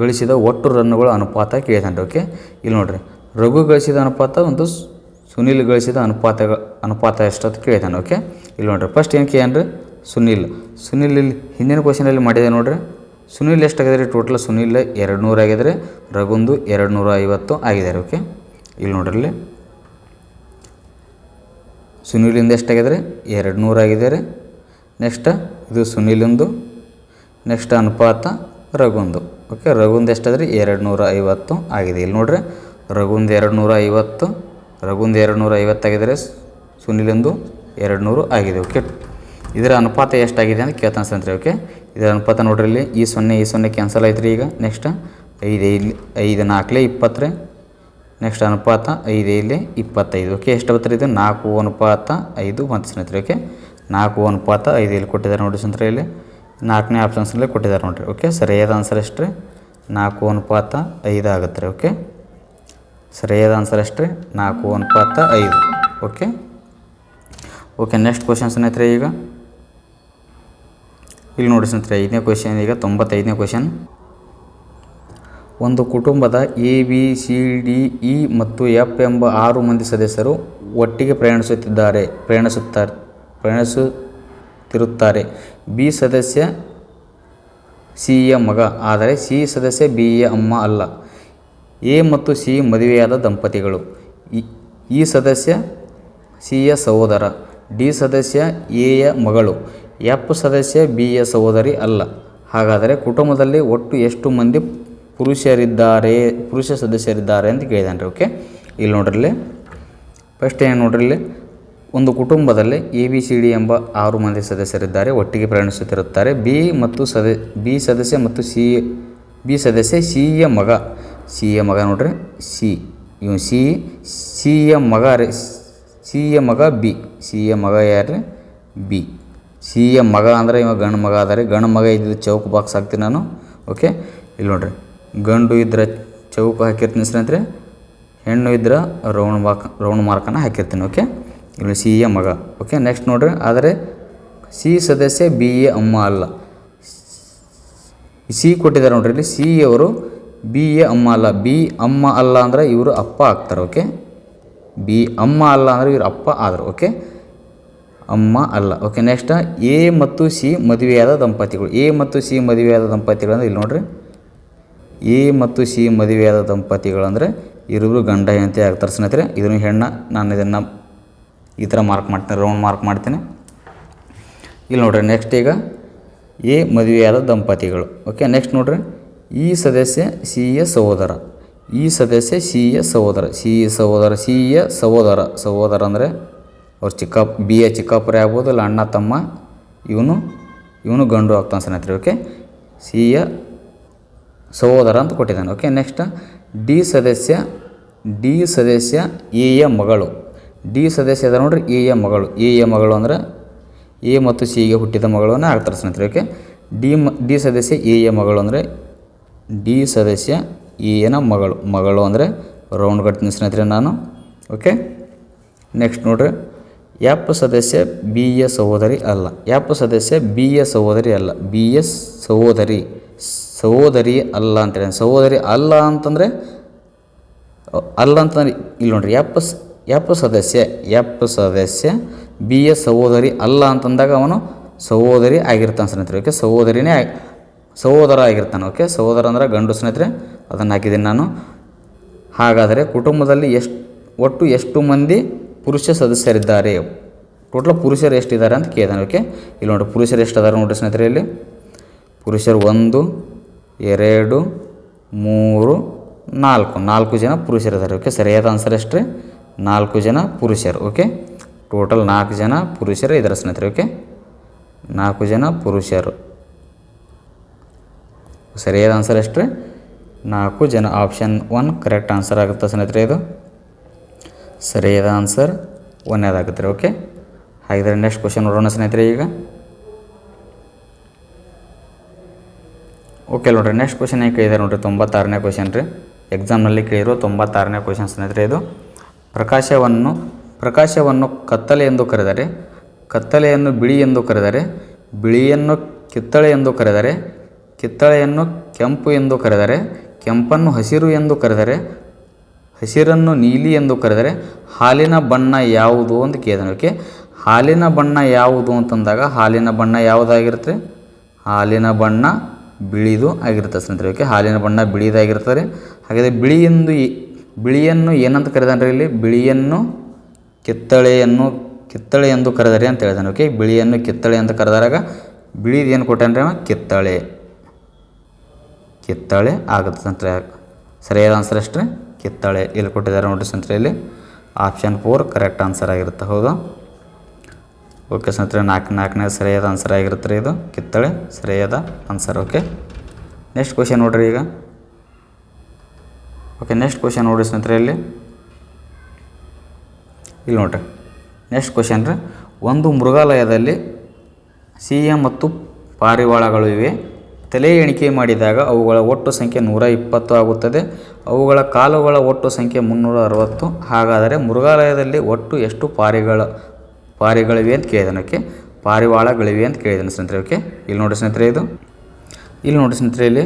ಗಳಿಸಿದ ಒಟ್ಟು ರನ್ನುಗಳ ಅನುಪಾತ ಕೇಳ್ತಾನೆ ಓಕೆ ಇಲ್ಲಿ ನೋಡ್ರಿ. ರಘು ಗಳಿಸಿದ ಅನುಪಾತ ಒಂದು ಸುನೀಲ್ ಗಳಿಸಿದ ಅನುಪಾತ ಅನುಪಾತ ಎಷ್ಟಂತ ಕೇಳಿದಾನೆ ಓಕೆ ಇಲ್ಲಿ ನೋಡ್ರಿ ಫಸ್ಟ್ ಏನು ಕೇಳ್ರಿ ಸುನೀಲ್. ಸುನೀಲ್ ಇಲ್ಲಿ ಹಿಂದಿನ ಕ್ವಶನಲ್ಲಿ ಮಾಡಿದೆ ನೋಡ್ರಿ. ಸುನೀಲ್ ಎಷ್ಟಾಗಿದೆ ರೀ ಟೋಟಲ್ ಸುನೀಲ್ ಎರಡು ನೂರು ಆಗಿದ್ರೆ, ರಘುಂದು ಎರಡು ನೂರ ಐವತ್ತು ಆಗಿದ್ದಾರೆ ಓಕೆ ಇಲ್ಲಿ ನೋಡ್ರಿ ಇಲ್ಲಿ. ಸುನೀಲಿಂದ ಎಷ್ಟಾಗಿದೆ ರೀ ಎರಡು ನೂರು ಆಗಿದೆ ರೀ ನೆಕ್ಸ್ಟ್ ಇದು ಸುನೀಲಿಂದು ನೆಕ್ಸ್ಟ್ ಅನುಪಾತ ರಘುಂದು ಓಕೆ ರಘುಂದು ಎಷ್ಟಾದ್ರೆ ಎರಡು ನೂರ ಐವತ್ತು ಆಗಿದೆ. ಇಲ್ಲಿ ನೋಡ್ರಿ, ರಘುಂದು ಎರಡು ನೂರ ಐವತ್ತು ರಘುಂದು ಎರಡು ನೂರ ಐವತ್ತಾಗಿದ್ದರೆ ಸುನಿಲ್ ಒಂದು ಎರಡು ನೂರು ಆಗಿದೆ ಓಕೆ ಇದರ ಅನುಪಾತ ಎಷ್ಟಾಗಿದೆ ಅಂತ ಕೇಳ್ತಾನೆ ಸ್ನೇಹಿತರೆ ಓಕೆ ಇದರ ಅನುಪಾತ ನೋಡ್ರಿ ಇಲ್ಲಿ, ಈ ಸೊನ್ನೆ ಈ ಸೊನ್ನೆ ಕ್ಯಾನ್ಸಲ್ ಆಯ್ತು ರೀ ಈಗ. ನೆಕ್ಸ್ಟ್ ಐದು ಇಲ್ಲಿ ಐದು, ನಾಲ್ಕಲೇ ಇಪ್ಪತ್ತು ರೀ ನೆಕ್ಸ್ಟ್ ಅನುಪಾತ ಐದು ಇಲ್ಲಿ ಇಪ್ಪತ್ತೈದು ಓಕೆ ಎಷ್ಟು ಬರ್ತದೆ ಇದು? ನಾಲ್ಕು ಅನುಪಾತ ಐದು ಮತ್ತು ಸ್ನೇಹಿತರೆ ಓಕೆ ನಾಲ್ಕು ಅನುಪಾತ ಐದು ಇಲ್ಲಿ ಕೊಟ್ಟಿದ್ದಾರೆ ನೋಡಿ ಸ್ನೇಹಿತರೆ ಇಲ್ಲಿ. ನಾಲ್ಕನೇ ಆಪ್ಷನ್ಸ್ನಲ್ಲೇ ಕೊಟ್ಟಿದ್ದಾರೆ ನೋಡಿರಿ ಓಕೆ ಸರಿಯಾದ ಆನ್ಸರ್ ಎಷ್ಟು ರೀ ನಾಲ್ಕು ಅನುಪಾತ ಐದು ಆಗುತ್ತೆ ರೀ ಓಕೆ ಸರಿಯಾದ ಆನ್ಸರ್ ಎಷ್ಟು ರೀ ನಾಲ್ಕು ಅನುಪಾತ ಐದು. ಓಕೆ ಓಕೆ ನೆಕ್ಸ್ಟ್ ಕ್ವಶನ್ ಸ್ನೇಹಿತರೆ ಈಗ. ಇಲ್ಲಿ ನೋಡಿ ಸ್ನೇಹಿತರೆ, ಐದನೇ ಕ್ವಶನ್ ಈಗ ತೊಂಬತ್ತೈದನೇ ಕ್ವಶನ್ ಒಂದು ಕುಟುಂಬದ A B C D E ಮತ್ತು ಎಫ್ ಎಂಬ ಆರು ಮಂದಿ ಸದಸ್ಯರು ಒಟ್ಟಿಗೆ ಪ್ರಯಾಣಿಸುತ್ತಿದ್ದಾರೆ ಪ್ರಯಾಣಿಸುತ್ತಾರೆ ಪ್ರಯಾಣಿಸುತ್ತಿರುತ್ತಾರೆ. ಬಿ ಸದಸ್ಯ ಸಿ ಯ ಮಗ, ಆದರೆ ಸಿ ಸದಸ್ಯ ಬಿ ಯ ಅಮ್ಮ ಅಲ್ಲ. ಎ ಮತ್ತು ಸಿ ಮದುವೆಯಾದ ದಂಪತಿಗಳು. ಇ ಸದಸ್ಯ ಸಿಯ ಸಹೋದರ, ಡಿ ಸದಸ್ಯ ಎಯ ಮಗಳು, ಎಫ್ ಸದಸ್ಯ ಬಿಯ ಸಹೋದರಿ ಅಲ್ಲ. ಹಾಗಾದರೆ ಕುಟುಂಬದಲ್ಲಿ ಒಟ್ಟು ಎಷ್ಟು ಮಂದಿ ಪುರುಷರಿದ್ದಾರೆ, ಪುರುಷ ಸದಸ್ಯರಿದ್ದಾರೆ ಅಂತ ಕೇಳಿದಾನೆ ಓಕೆ? ಇಲ್ಲಿ ನೋಡ್ರಿ ಇಲ್ಲಿ ಫಸ್ಟ್ ಏನು ನೋಡ್ರಿ ಇಲ್ಲಿ ಒಂದು ಕುಟುಂಬದಲ್ಲಿ ಎ, ಬಿ, ಸಿ, ಡಿ ಎಂಬ ಆರು ಮಂದಿ ಸದಸ್ಯರಿದ್ದಾರೆ, ಒಟ್ಟಿಗೆ ಪ್ರಯಾಣಿಸುತ್ತಿರುತ್ತಾರೆ. ಬಿ ಮತ್ತು ಸದ, ಬಿ ಸದಸ್ಯ ಮತ್ತು ಸಿ, ಬಿ ಸದಸ್ಯ ಸಿಯ ಮಗ. ಸಿಯ ಮಗ ನೋಡ್ರಿ, ಸಿ ಇವ್ ಸಿ ಸಿ ಎ ಮಗ ರೀ, ಸಿ ಎ ಮಗ ಬಿ, ಸಿ ಎ ಮಗ ಯಾರು ಬಿ. ಸಿ ಎ ಮಗ ಅಂದರೆ ಇವ ಗಂಡು ಮಗ ಅದ ರೀ, ಗಂಡು ಮಗ ಇದ್ದಿದ್ದು ಚೌಕ ಬಾಕ್ಸ್ ಹಾಕ್ತೀನಿ ನಾನು, ಓಕೆ? ಇಲ್ಲಿ ನೋಡ್ರಿ, ಗಂಡು ಇದ್ರೆ ಚೌಕ ಹಾಕಿರ್ತೀನಿ ಸ್ನೇಹಿತರೆ ಹೆಣ್ಣು ಇದ್ರೆ ರೌಂಡ್ ಬಾಕ್, ರೌಂಡ್ ಮಾರ್ಕನ್ನು ಹಾಕಿರ್ತೀನಿ, ಓಕೆ? ಇಲ್ಲಿ ಸಿ ಎ ಮಗ, ಓಕೆ? ನೆಕ್ಸ್ಟ್ ನೋಡ್ರಿ, ಆದರೆ ಸಿ ಸದಸ್ಯ ಬಿ ಎ ಅಮ್ಮ ಅಲ್ಲ. ಸಿ ಕೊಟ್ಟಿದ್ದಾರೆ ನೋಡ್ರಿ ಇಲ್ಲಿ, ಸಿ ಅವರು ಬಿ ಎ ಅಮ್ಮ ಅಲ್ಲ, ಬಿ ಅಮ್ಮ ಅಲ್ಲ ಅಂದರೆ ಇವರು ಅಪ್ಪ ಆಗ್ತಾರೆ ಓಕೆ ಬಿ ಅಮ್ಮ ಅಲ್ಲ ಅಂದರೆ ಇವರು ಅಪ್ಪ ಆದರು ಓಕೆ ಅಮ್ಮ ಅಲ್ಲ ಓಕೆ ನೆಕ್ಸ್ಟ್ ಎ ಮತ್ತು ಸಿ ಮದುವೆಯಾದ ದಂಪತಿಗಳು. ಎ ಮತ್ತು ಸಿ ಮದುವೆಯಾದ ದಂಪತಿಗಳು ಅಂದರೆ ಇಲ್ಲಿ ನೋಡ್ರಿ. ಎ ಮತ್ತು ಸಿ ಮದುವೆಯಾದ ದಂಪತಿಗಳು ಅಂದರೆ ಇರುವರು ಗಂಡ ಹೆಂಡತಿ ಆಗ್ತಾರೆ ಸ್ನೇಹಿತರೆ. ಇದನ್ನು ಹೆಣ್ಣ, ನಾನು ಇದನ್ನು ಈ ಥರ ಮಾರ್ಕ್ ಮಾಡ್ತೀನಿ ರೌಂಡ್ ಮಾರ್ಕ್ ಮಾಡ್ತೀನಿ. ಇಲ್ಲಿ ನೋಡ್ರಿ ನೆಕ್ಸ್ಟ್ ಈಗ ಎ ಮದುವೆಯಾದ ದಂಪತಿಗಳು ಓಕೆ ನೆಕ್ಸ್ಟ್ ನೋಡ್ರಿ. ಈ ಸದಸ್ಯ ಸಿ ಯ ಸಹೋದರ. ಈ ಸದಸ್ಯ ಸಿ ಯ ಸಹೋದರ. ಸಿ ಯ ಸಹೋದರ ಸಿ ಯ ಸಹೋದರ. ಸಹೋದರ ಅಂದರೆ ಅವ್ರ ಚಿಕ್ಕಪ್ಪ ಬಿ ಎ ಚಿಕ್ಕಪ್ಪರೇ ಆಗ್ಬೋದು, ಇಲ್ಲ ಅಣ್ಣ, ತಮ್ಮ, ಇವನು ಇವನು ಗಂಡು ಆಗ್ತಾನೆ ಸ್ನೇಹಿತರೆ, ಓಕೆ? ಸಿ ಯ ಸಹೋದರ ಅಂತ ಕೊಟ್ಟಿದ್ದಾನೆ, ಓಕೆ? ನೆಕ್ಸ್ಟ್ ಡಿ ಸದಸ್ಯ ಡಿ ಸದಸ್ಯ ಎ ಯ ಮಗಳು. ಡಿ ಸದಸ್ಯ ಅದ ನೋಡ್ರಿ ಎ ಯ ಮಗಳು. ಎ ಯ ಮಗಳು ಅಂದರೆ ಎ ಮತ್ತು ಸಿಗೆ ಹುಟ್ಟಿದ ಮಗಳನ್ನು ಆಗ್ತಾರೆ ಸ್ನೇಹಿತರೆ, ಓಕೆ? ಡಿ ಮ, ಡಿ ಸದಸ್ಯ ಎ ಯ ಮಗಳು ಅಂದರೆ ಡಿ ಸದಸ್ಯ ಎ ನ ಮಗಳು ಮಗಳು ಅಂದರೆ ರೌಂಡ್ ಕಟ್ತೀನಿ ಸ್ನೇಹಿತರೆ ನಾನು ಓಕೆ ನೆಕ್ಸ್ಟ್ ನೋಡ್ರಿ. ಎಪ್ ಸದಸ್ಯ ಬಿ ಎ ಸಹೋದರಿ ಅಲ್ಲ. ಎಪ್ ಸದಸ್ಯ ಬಿ ಎ ಸಹೋದರಿ ಅಲ್ಲ. ಬಿ ಎಸ್ ಸಹೋದರಿ ಸಹೋದರಿ ಅಲ್ಲ ಅಂತೇಳಿ ಸಹೋದರಿ ಅಲ್ಲ ಅಂತಂದರೆ, ಅಲ್ಲ ಅಂತಂದ್ರೆ, ಇಲ್ಲಿ ನೋಡ್ರಿ ಎಪ್ ಎಪ್ ಸದಸ್ಯ ಎಪ್ ಸದಸ್ಯ ಬಿ ಎಸ್ ಸಹೋದರಿ ಅಲ್ಲ ಅಂತಂದಾಗ ಅವನು ಸಹೋದರಿ ಆಗಿರ್ತಾನೆ ಸ್ನೇಹಿತರೆ ಓಕೆ ಸಹೋದರಿನೇ ಸಹೋದರ ಆಗಿರ್ತಾನೆ ಓಕೆ ಸಹೋದರ ಅಂದರೆ ಗಂಡು ಸ್ನೇಹಿತರೆ, ಅದನ್ನು ಹಾಕಿದ್ದೀನಿ ನಾನು. ಹಾಗಾದರೆ ಕುಟುಂಬದಲ್ಲಿ ಎಷ್ಟು, ಒಟ್ಟು ಎಷ್ಟು ಮಂದಿ ಪುರುಷ ಸದಸ್ಯರಿದ್ದಾರೆ? ಟೋಟಲ್ ಪುರುಷರು ಎಷ್ಟಿದ್ದಾರೆ ಅಂತ ಕೇಳಿದಾನೆ ಓಕೆ ಇಲ್ಲಿ ನೋಡಿ, ಪುರುಷರು ಎಷ್ಟು ಅದಾರೆ ನೋಡಿರಿ ಸ್ನೇಹಿತರೆ ಇಲ್ಲಿ. ಪುರುಷರು ಒಂದು, ಎರಡು, ಮೂರು, ನಾಲ್ಕು. ನಾಲ್ಕು ಜನ ಪುರುಷರಿದ್ದಾರೆ ಓಕೆ ಸರಿಯಾದ ಆನ್ಸರ್ ಎಷ್ಟ್ರಿ? ನಾಲ್ಕು ಜನ ಪುರುಷರು ಓಕೆ ಟೋಟಲ್ ನಾಲ್ಕು ಜನ ಪುರುಷರು ಇದ್ದಾರೆ ಸ್ನೇಹಿತರೆ ಓಕೆ ನಾಲ್ಕು ಜನ ಪುರುಷರು. ಸರಿಯಾದ ಆನ್ಸರ್ ಎಷ್ಟ್ರಿ? ನಾಲ್ಕು, ಜನ ಆಪ್ಷನ್ ಒನ್ ಕರೆಕ್ಟ್ ಆನ್ಸರ್ ಆಗುತ್ತೆ ಸ್ನೇಹಿತರೆ ಇದು. ಸರಿಯಾದ ಆನ್ಸರ್ ಒಂದೇದಾಗುತ್ತೆ ರೀ ಓಕೆ ಹಾಗಿದ್ರೆ ನೆಕ್ಸ್ಟ್ ಕ್ವಶನ್ ನೋಡೋಣ ಸ್ನೇಹಿತರೆ ಈಗ. ಓಕೆ ನೋಡ್ರಿ ನೆಕ್ಸ್ಟ್ ಕ್ವಶನ್ ಏನು ಕೇಳಿದ್ದಾರೆ ನೋಡ್ರಿ, ತೊಂಬತ್ತಾರನೇ ಕ್ವಶನ್ ರೀ. ಎಕ್ಸಾಮ್ನಲ್ಲಿ ಕೇಳಿರೋ ತೊಂಬತ್ತಾರನೇ ಕ್ವಶನ್ ಸ್ನೇಹಿತರೆ ಇದು. ಪ್ರಕಾಶವನ್ನು ಪ್ರಕಾಶವನ್ನು ಕತ್ತಲೆ ಎಂದು ಕರೆದರೆ, ಕತ್ತಲೆಯನ್ನು ಬಿಳಿ ಎಂದು ಕರೆದರೆ, ಬಿಳಿಯನ್ನು ಕಿತ್ತಳೆ ಎಂದು ಕರೆದರೆ ಕಿತ್ತಳೆಯನ್ನು ಕೆಂಪು ಎಂದು ಕರೆದರೆ, ಕೆಂಪನ್ನು ಹಸಿರು ಎಂದು ಕರೆದರೆ, ಹಸಿರನ್ನು ನೀಲಿ ಎಂದು ಕರೆದರೆ, ಹಾಲಿನ ಬಣ್ಣ ಯಾವುದು ಅಂತ ಕೇಳಿದಾನೆ. ಓಕೆ ಹಾಲಿನ ಬಣ್ಣ ಯಾವುದು ಅಂತಂದಾಗ ಹಾಲಿನ ಬಣ್ಣ ಯಾವುದಾಗಿರುತ್ತೆ? ಹಾಲಿನ ಬಣ್ಣ ಬಿಳಿದು ಆಗಿರುತ್ತೆ ಸ್ನೇಹಿತರೆ. ಓಕೆ ಹಾಲಿನ ಬಣ್ಣ ಬಿಳಿದಾಗಿರ್ತದೆ ಹಾಗಾದರೆ ಬಿಳಿಯೆಂದು ಬಿಳಿಯನ್ನು ಏನಂತ ಕರೆದಾನೆ ಇಲ್ಲಿ? ಬಿಳಿಯನ್ನು ಕಿತ್ತಳೆಯನ್ನು, ಕಿತ್ತಳೆ ಎಂದು ಕರೆದರೆ ಅಂತ ಹೇಳಿದಾನೆ. ಓಕೆ ಬಿಳಿಯನ್ನು ಕಿತ್ತಳೆ ಅಂತ ಕರೆದಾಗ ಬಿಳಿದು ಏನು ಕೊಟ್ಟಾನ್ರಿ ಅವ? ಕಿತ್ತಳೆ. ಕಿತ್ತಳೆ ಆಗುತ್ತೆ ಸಂತ್ರ. ಸರಿಯಾದ ಆನ್ಸರ್ ಅಷ್ಟೇ ಕಿತ್ತಳೆ. ಇಲ್ಲಿ ಕೊಟ್ಟಿದ್ದಾರೆ ನೋಡಿರಿ ಸಂತ್ರ ಇಲ್ಲಿ. ಆಪ್ಷನ್ ಫೋರ್ ಕರೆಕ್ಟ್ ಆನ್ಸರ್ ಆಗಿರುತ್ತೆ. ಹೌದಾ. ಓಕೆ ಸ್ನೇಹಿತರೆ ನಾಲ್ಕು ನಾಲ್ಕನೇ ಸರಿಯಾದ ಆನ್ಸರ್ ಆಗಿರುತ್ತೆ ರೀ ಇದು. ಕಿತ್ತಳೆ ಸರಿಯಾದ ಆನ್ಸರ್ ಓಕೆ ನೆಕ್ಸ್ಟ್ ಕ್ವಶನ್ ನೋಡಿರಿ ಈಗ. ಓಕೆ ನೆಕ್ಸ್ಟ್ ಕ್ವಶನ್ ನೋಡಿರಿ ಸ್ನೇಹಿತರೆ ಇಲ್ಲಿ. ಇಲ್ಲಿ ನೋಡ್ರಿ. ನೆಕ್ಸ್ಟ್ ಕ್ವಶನ್ ರೀ. ಒಂದು ಮೃಗಾಲಯದಲ್ಲಿ ಸಿಂಹ ಮತ್ತು ಪಾರಿವಾಳಗಳು ಇವೆ. ತಲೆ ಎಣಿಕೆ ಮಾಡಿದಾಗ ಅವುಗಳ ಒಟ್ಟು ಸಂಖ್ಯೆ ನೂರ ಇಪ್ಪತ್ತು ಆಗುತ್ತದೆ. ಅವುಗಳ ಕಾಲುಗಳ ಒಟ್ಟು ಸಂಖ್ಯೆ ಮುನ್ನೂರ ಅರವತ್ತು. ಹಾಗಾದರೆ ಮೃಗಾಲಯದಲ್ಲಿ ಒಟ್ಟು ಎಷ್ಟು ಪಾರಿಗಳ, ಪಾರಿಗಳಿವೆ ಅಂತ ಕೇಳಿದನಕ್ಕೆ ಪಾರಿವಾಳಗಳಿವೆ ಅಂತ ಕೇಳಿದನು ಸ್ನೇಹಿತರೆ. ಓಕೆ, ಇಲ್ಲಿ ನೋಡಿ ಸ್ನೇಹಿತರೆ ಇದು. ಇಲ್ಲಿ ನೋಡಿ ಸ್ನೇಹಿತರೆ, ಇಲ್ಲಿ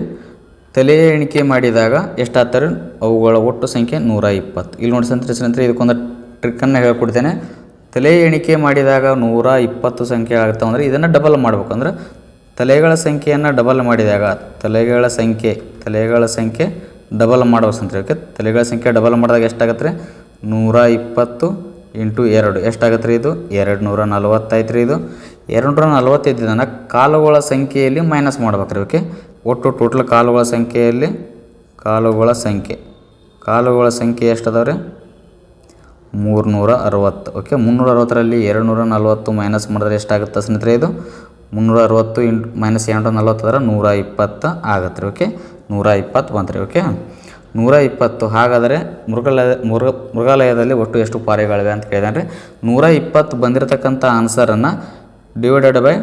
ತಲೆ ಎಣಿಕೆ ಮಾಡಿದಾಗ ಎಷ್ಟಾಗ್ತಾರೆ? ಅವುಗಳ ಒಟ್ಟು ಸಂಖ್ಯೆ ನೂರ ಇಪ್ಪತ್ತು. ಇಲ್ಲಿ ನೋಡಿ ಸ್ನೇಹಿತರೆ ಸ್ನೇಹಿತರೆ, ಇದಕ್ಕೊಂದು ಟ್ರಿಕ್ಕನ್ನು ಹೇಳ್ಕೊಡ್ತೇನೆ. ತಲೆ ಎಣಿಕೆ ಮಾಡಿದಾಗ ನೂರ ಇಪ್ಪತ್ತು ಸಂಖ್ಯೆ ಆಗ್ತಾವೆ ಅಂದರೆ ಇದನ್ನು ಡಬಲ್ ಮಾಡ್ಬೇಕಂದ್ರೆ ತಲೆಗಳ ಸಂಖ್ಯೆಯನ್ನು ಡಬಲ್ ಮಾಡಿದಾಗ ತಲೆಗಳ ಸಂಖ್ಯೆ ತಲೆಗಳ ಸಂಖ್ಯೆ ಡಬಲ್ ಮಾಡುವ ಸ್ನೇಹಿತರೆ ಓಕೆ ತಲೆಗಳ ಸಂಖ್ಯೆ ಡಬಲ್ ಮಾಡಿದಾಗ ಎಷ್ಟಾಗತ್ತೆ ರೀ ನೂರ ಇಪ್ಪತ್ತು ಇಂಟು ಎರಡು. ಎಷ್ಟಾಗತ್ತೆ ರೀ ಇದು? ಎರಡು ನೂರ ನಲವತ್ತೈದು ರೀ ಇದು. ಎರಡು ನೂರ ನಲ್ವತ್ತೈದನ್ನು ಕಾಲುಗಳ ಸಂಖ್ಯೆಯಲ್ಲಿ ಮೈನಸ್ ಮಾಡ್ಬೇಕು ರೀ ಓಕೆ ಒಟ್ಟು ಟೋಟಲ್ ಕಾಲುಗಳ ಸಂಖ್ಯೆಯಲ್ಲಿ ಕಾಲುಗಳ ಸಂಖ್ಯೆ. ಕಾಲುಗಳ ಸಂಖ್ಯೆ ಎಷ್ಟು ಅದಾವೆ ರೀ ಮೂರುನೂರ ಅರವತ್ತು. ಓಕೆ ಮುನ್ನೂರ ಅರವತ್ತರಲ್ಲಿ ಎರಡು ನೂರ ನಲ್ವತ್ತು ಮೈನಸ್ ಮಾಡಿದ್ರೆ ಎಷ್ಟಾಗುತ್ತೆ ಸ್ನೇಹಿತರೆ ಇದು? ಮುನ್ನೂರ ಅರವತ್ತು ಇಂಟು ಮೈನಸ್ ಎರಡು ನಲ್ವತ್ತಂದ್ರೆ ನೂರ ಇಪ್ಪತ್ತು ಆಗತ್ತೆ ರೀ ಓಕೆ ನೂರ ಇಪ್ಪತ್ತು ಬಂತು ರೀ ಓಕೆ ನೂರ ಇಪ್ಪತ್ತು ಹಾಗಾದರೆ ಮೃಗಾಲಯ, ಮೃಗ, ಮೃಗಾಲಯದಲ್ಲಿ ಒಟ್ಟು ಎಷ್ಟು ಪಾರಿಗಳಿವೆ ಅಂತ ಕೇಳಿದಾನೆ ರೀ ನೂರ ಇಪ್ಪತ್ತು ಬಂದಿರತಕ್ಕಂಥ ಆನ್ಸರನ್ನು ಡಿವೈಡೆಡ್ ಬೈ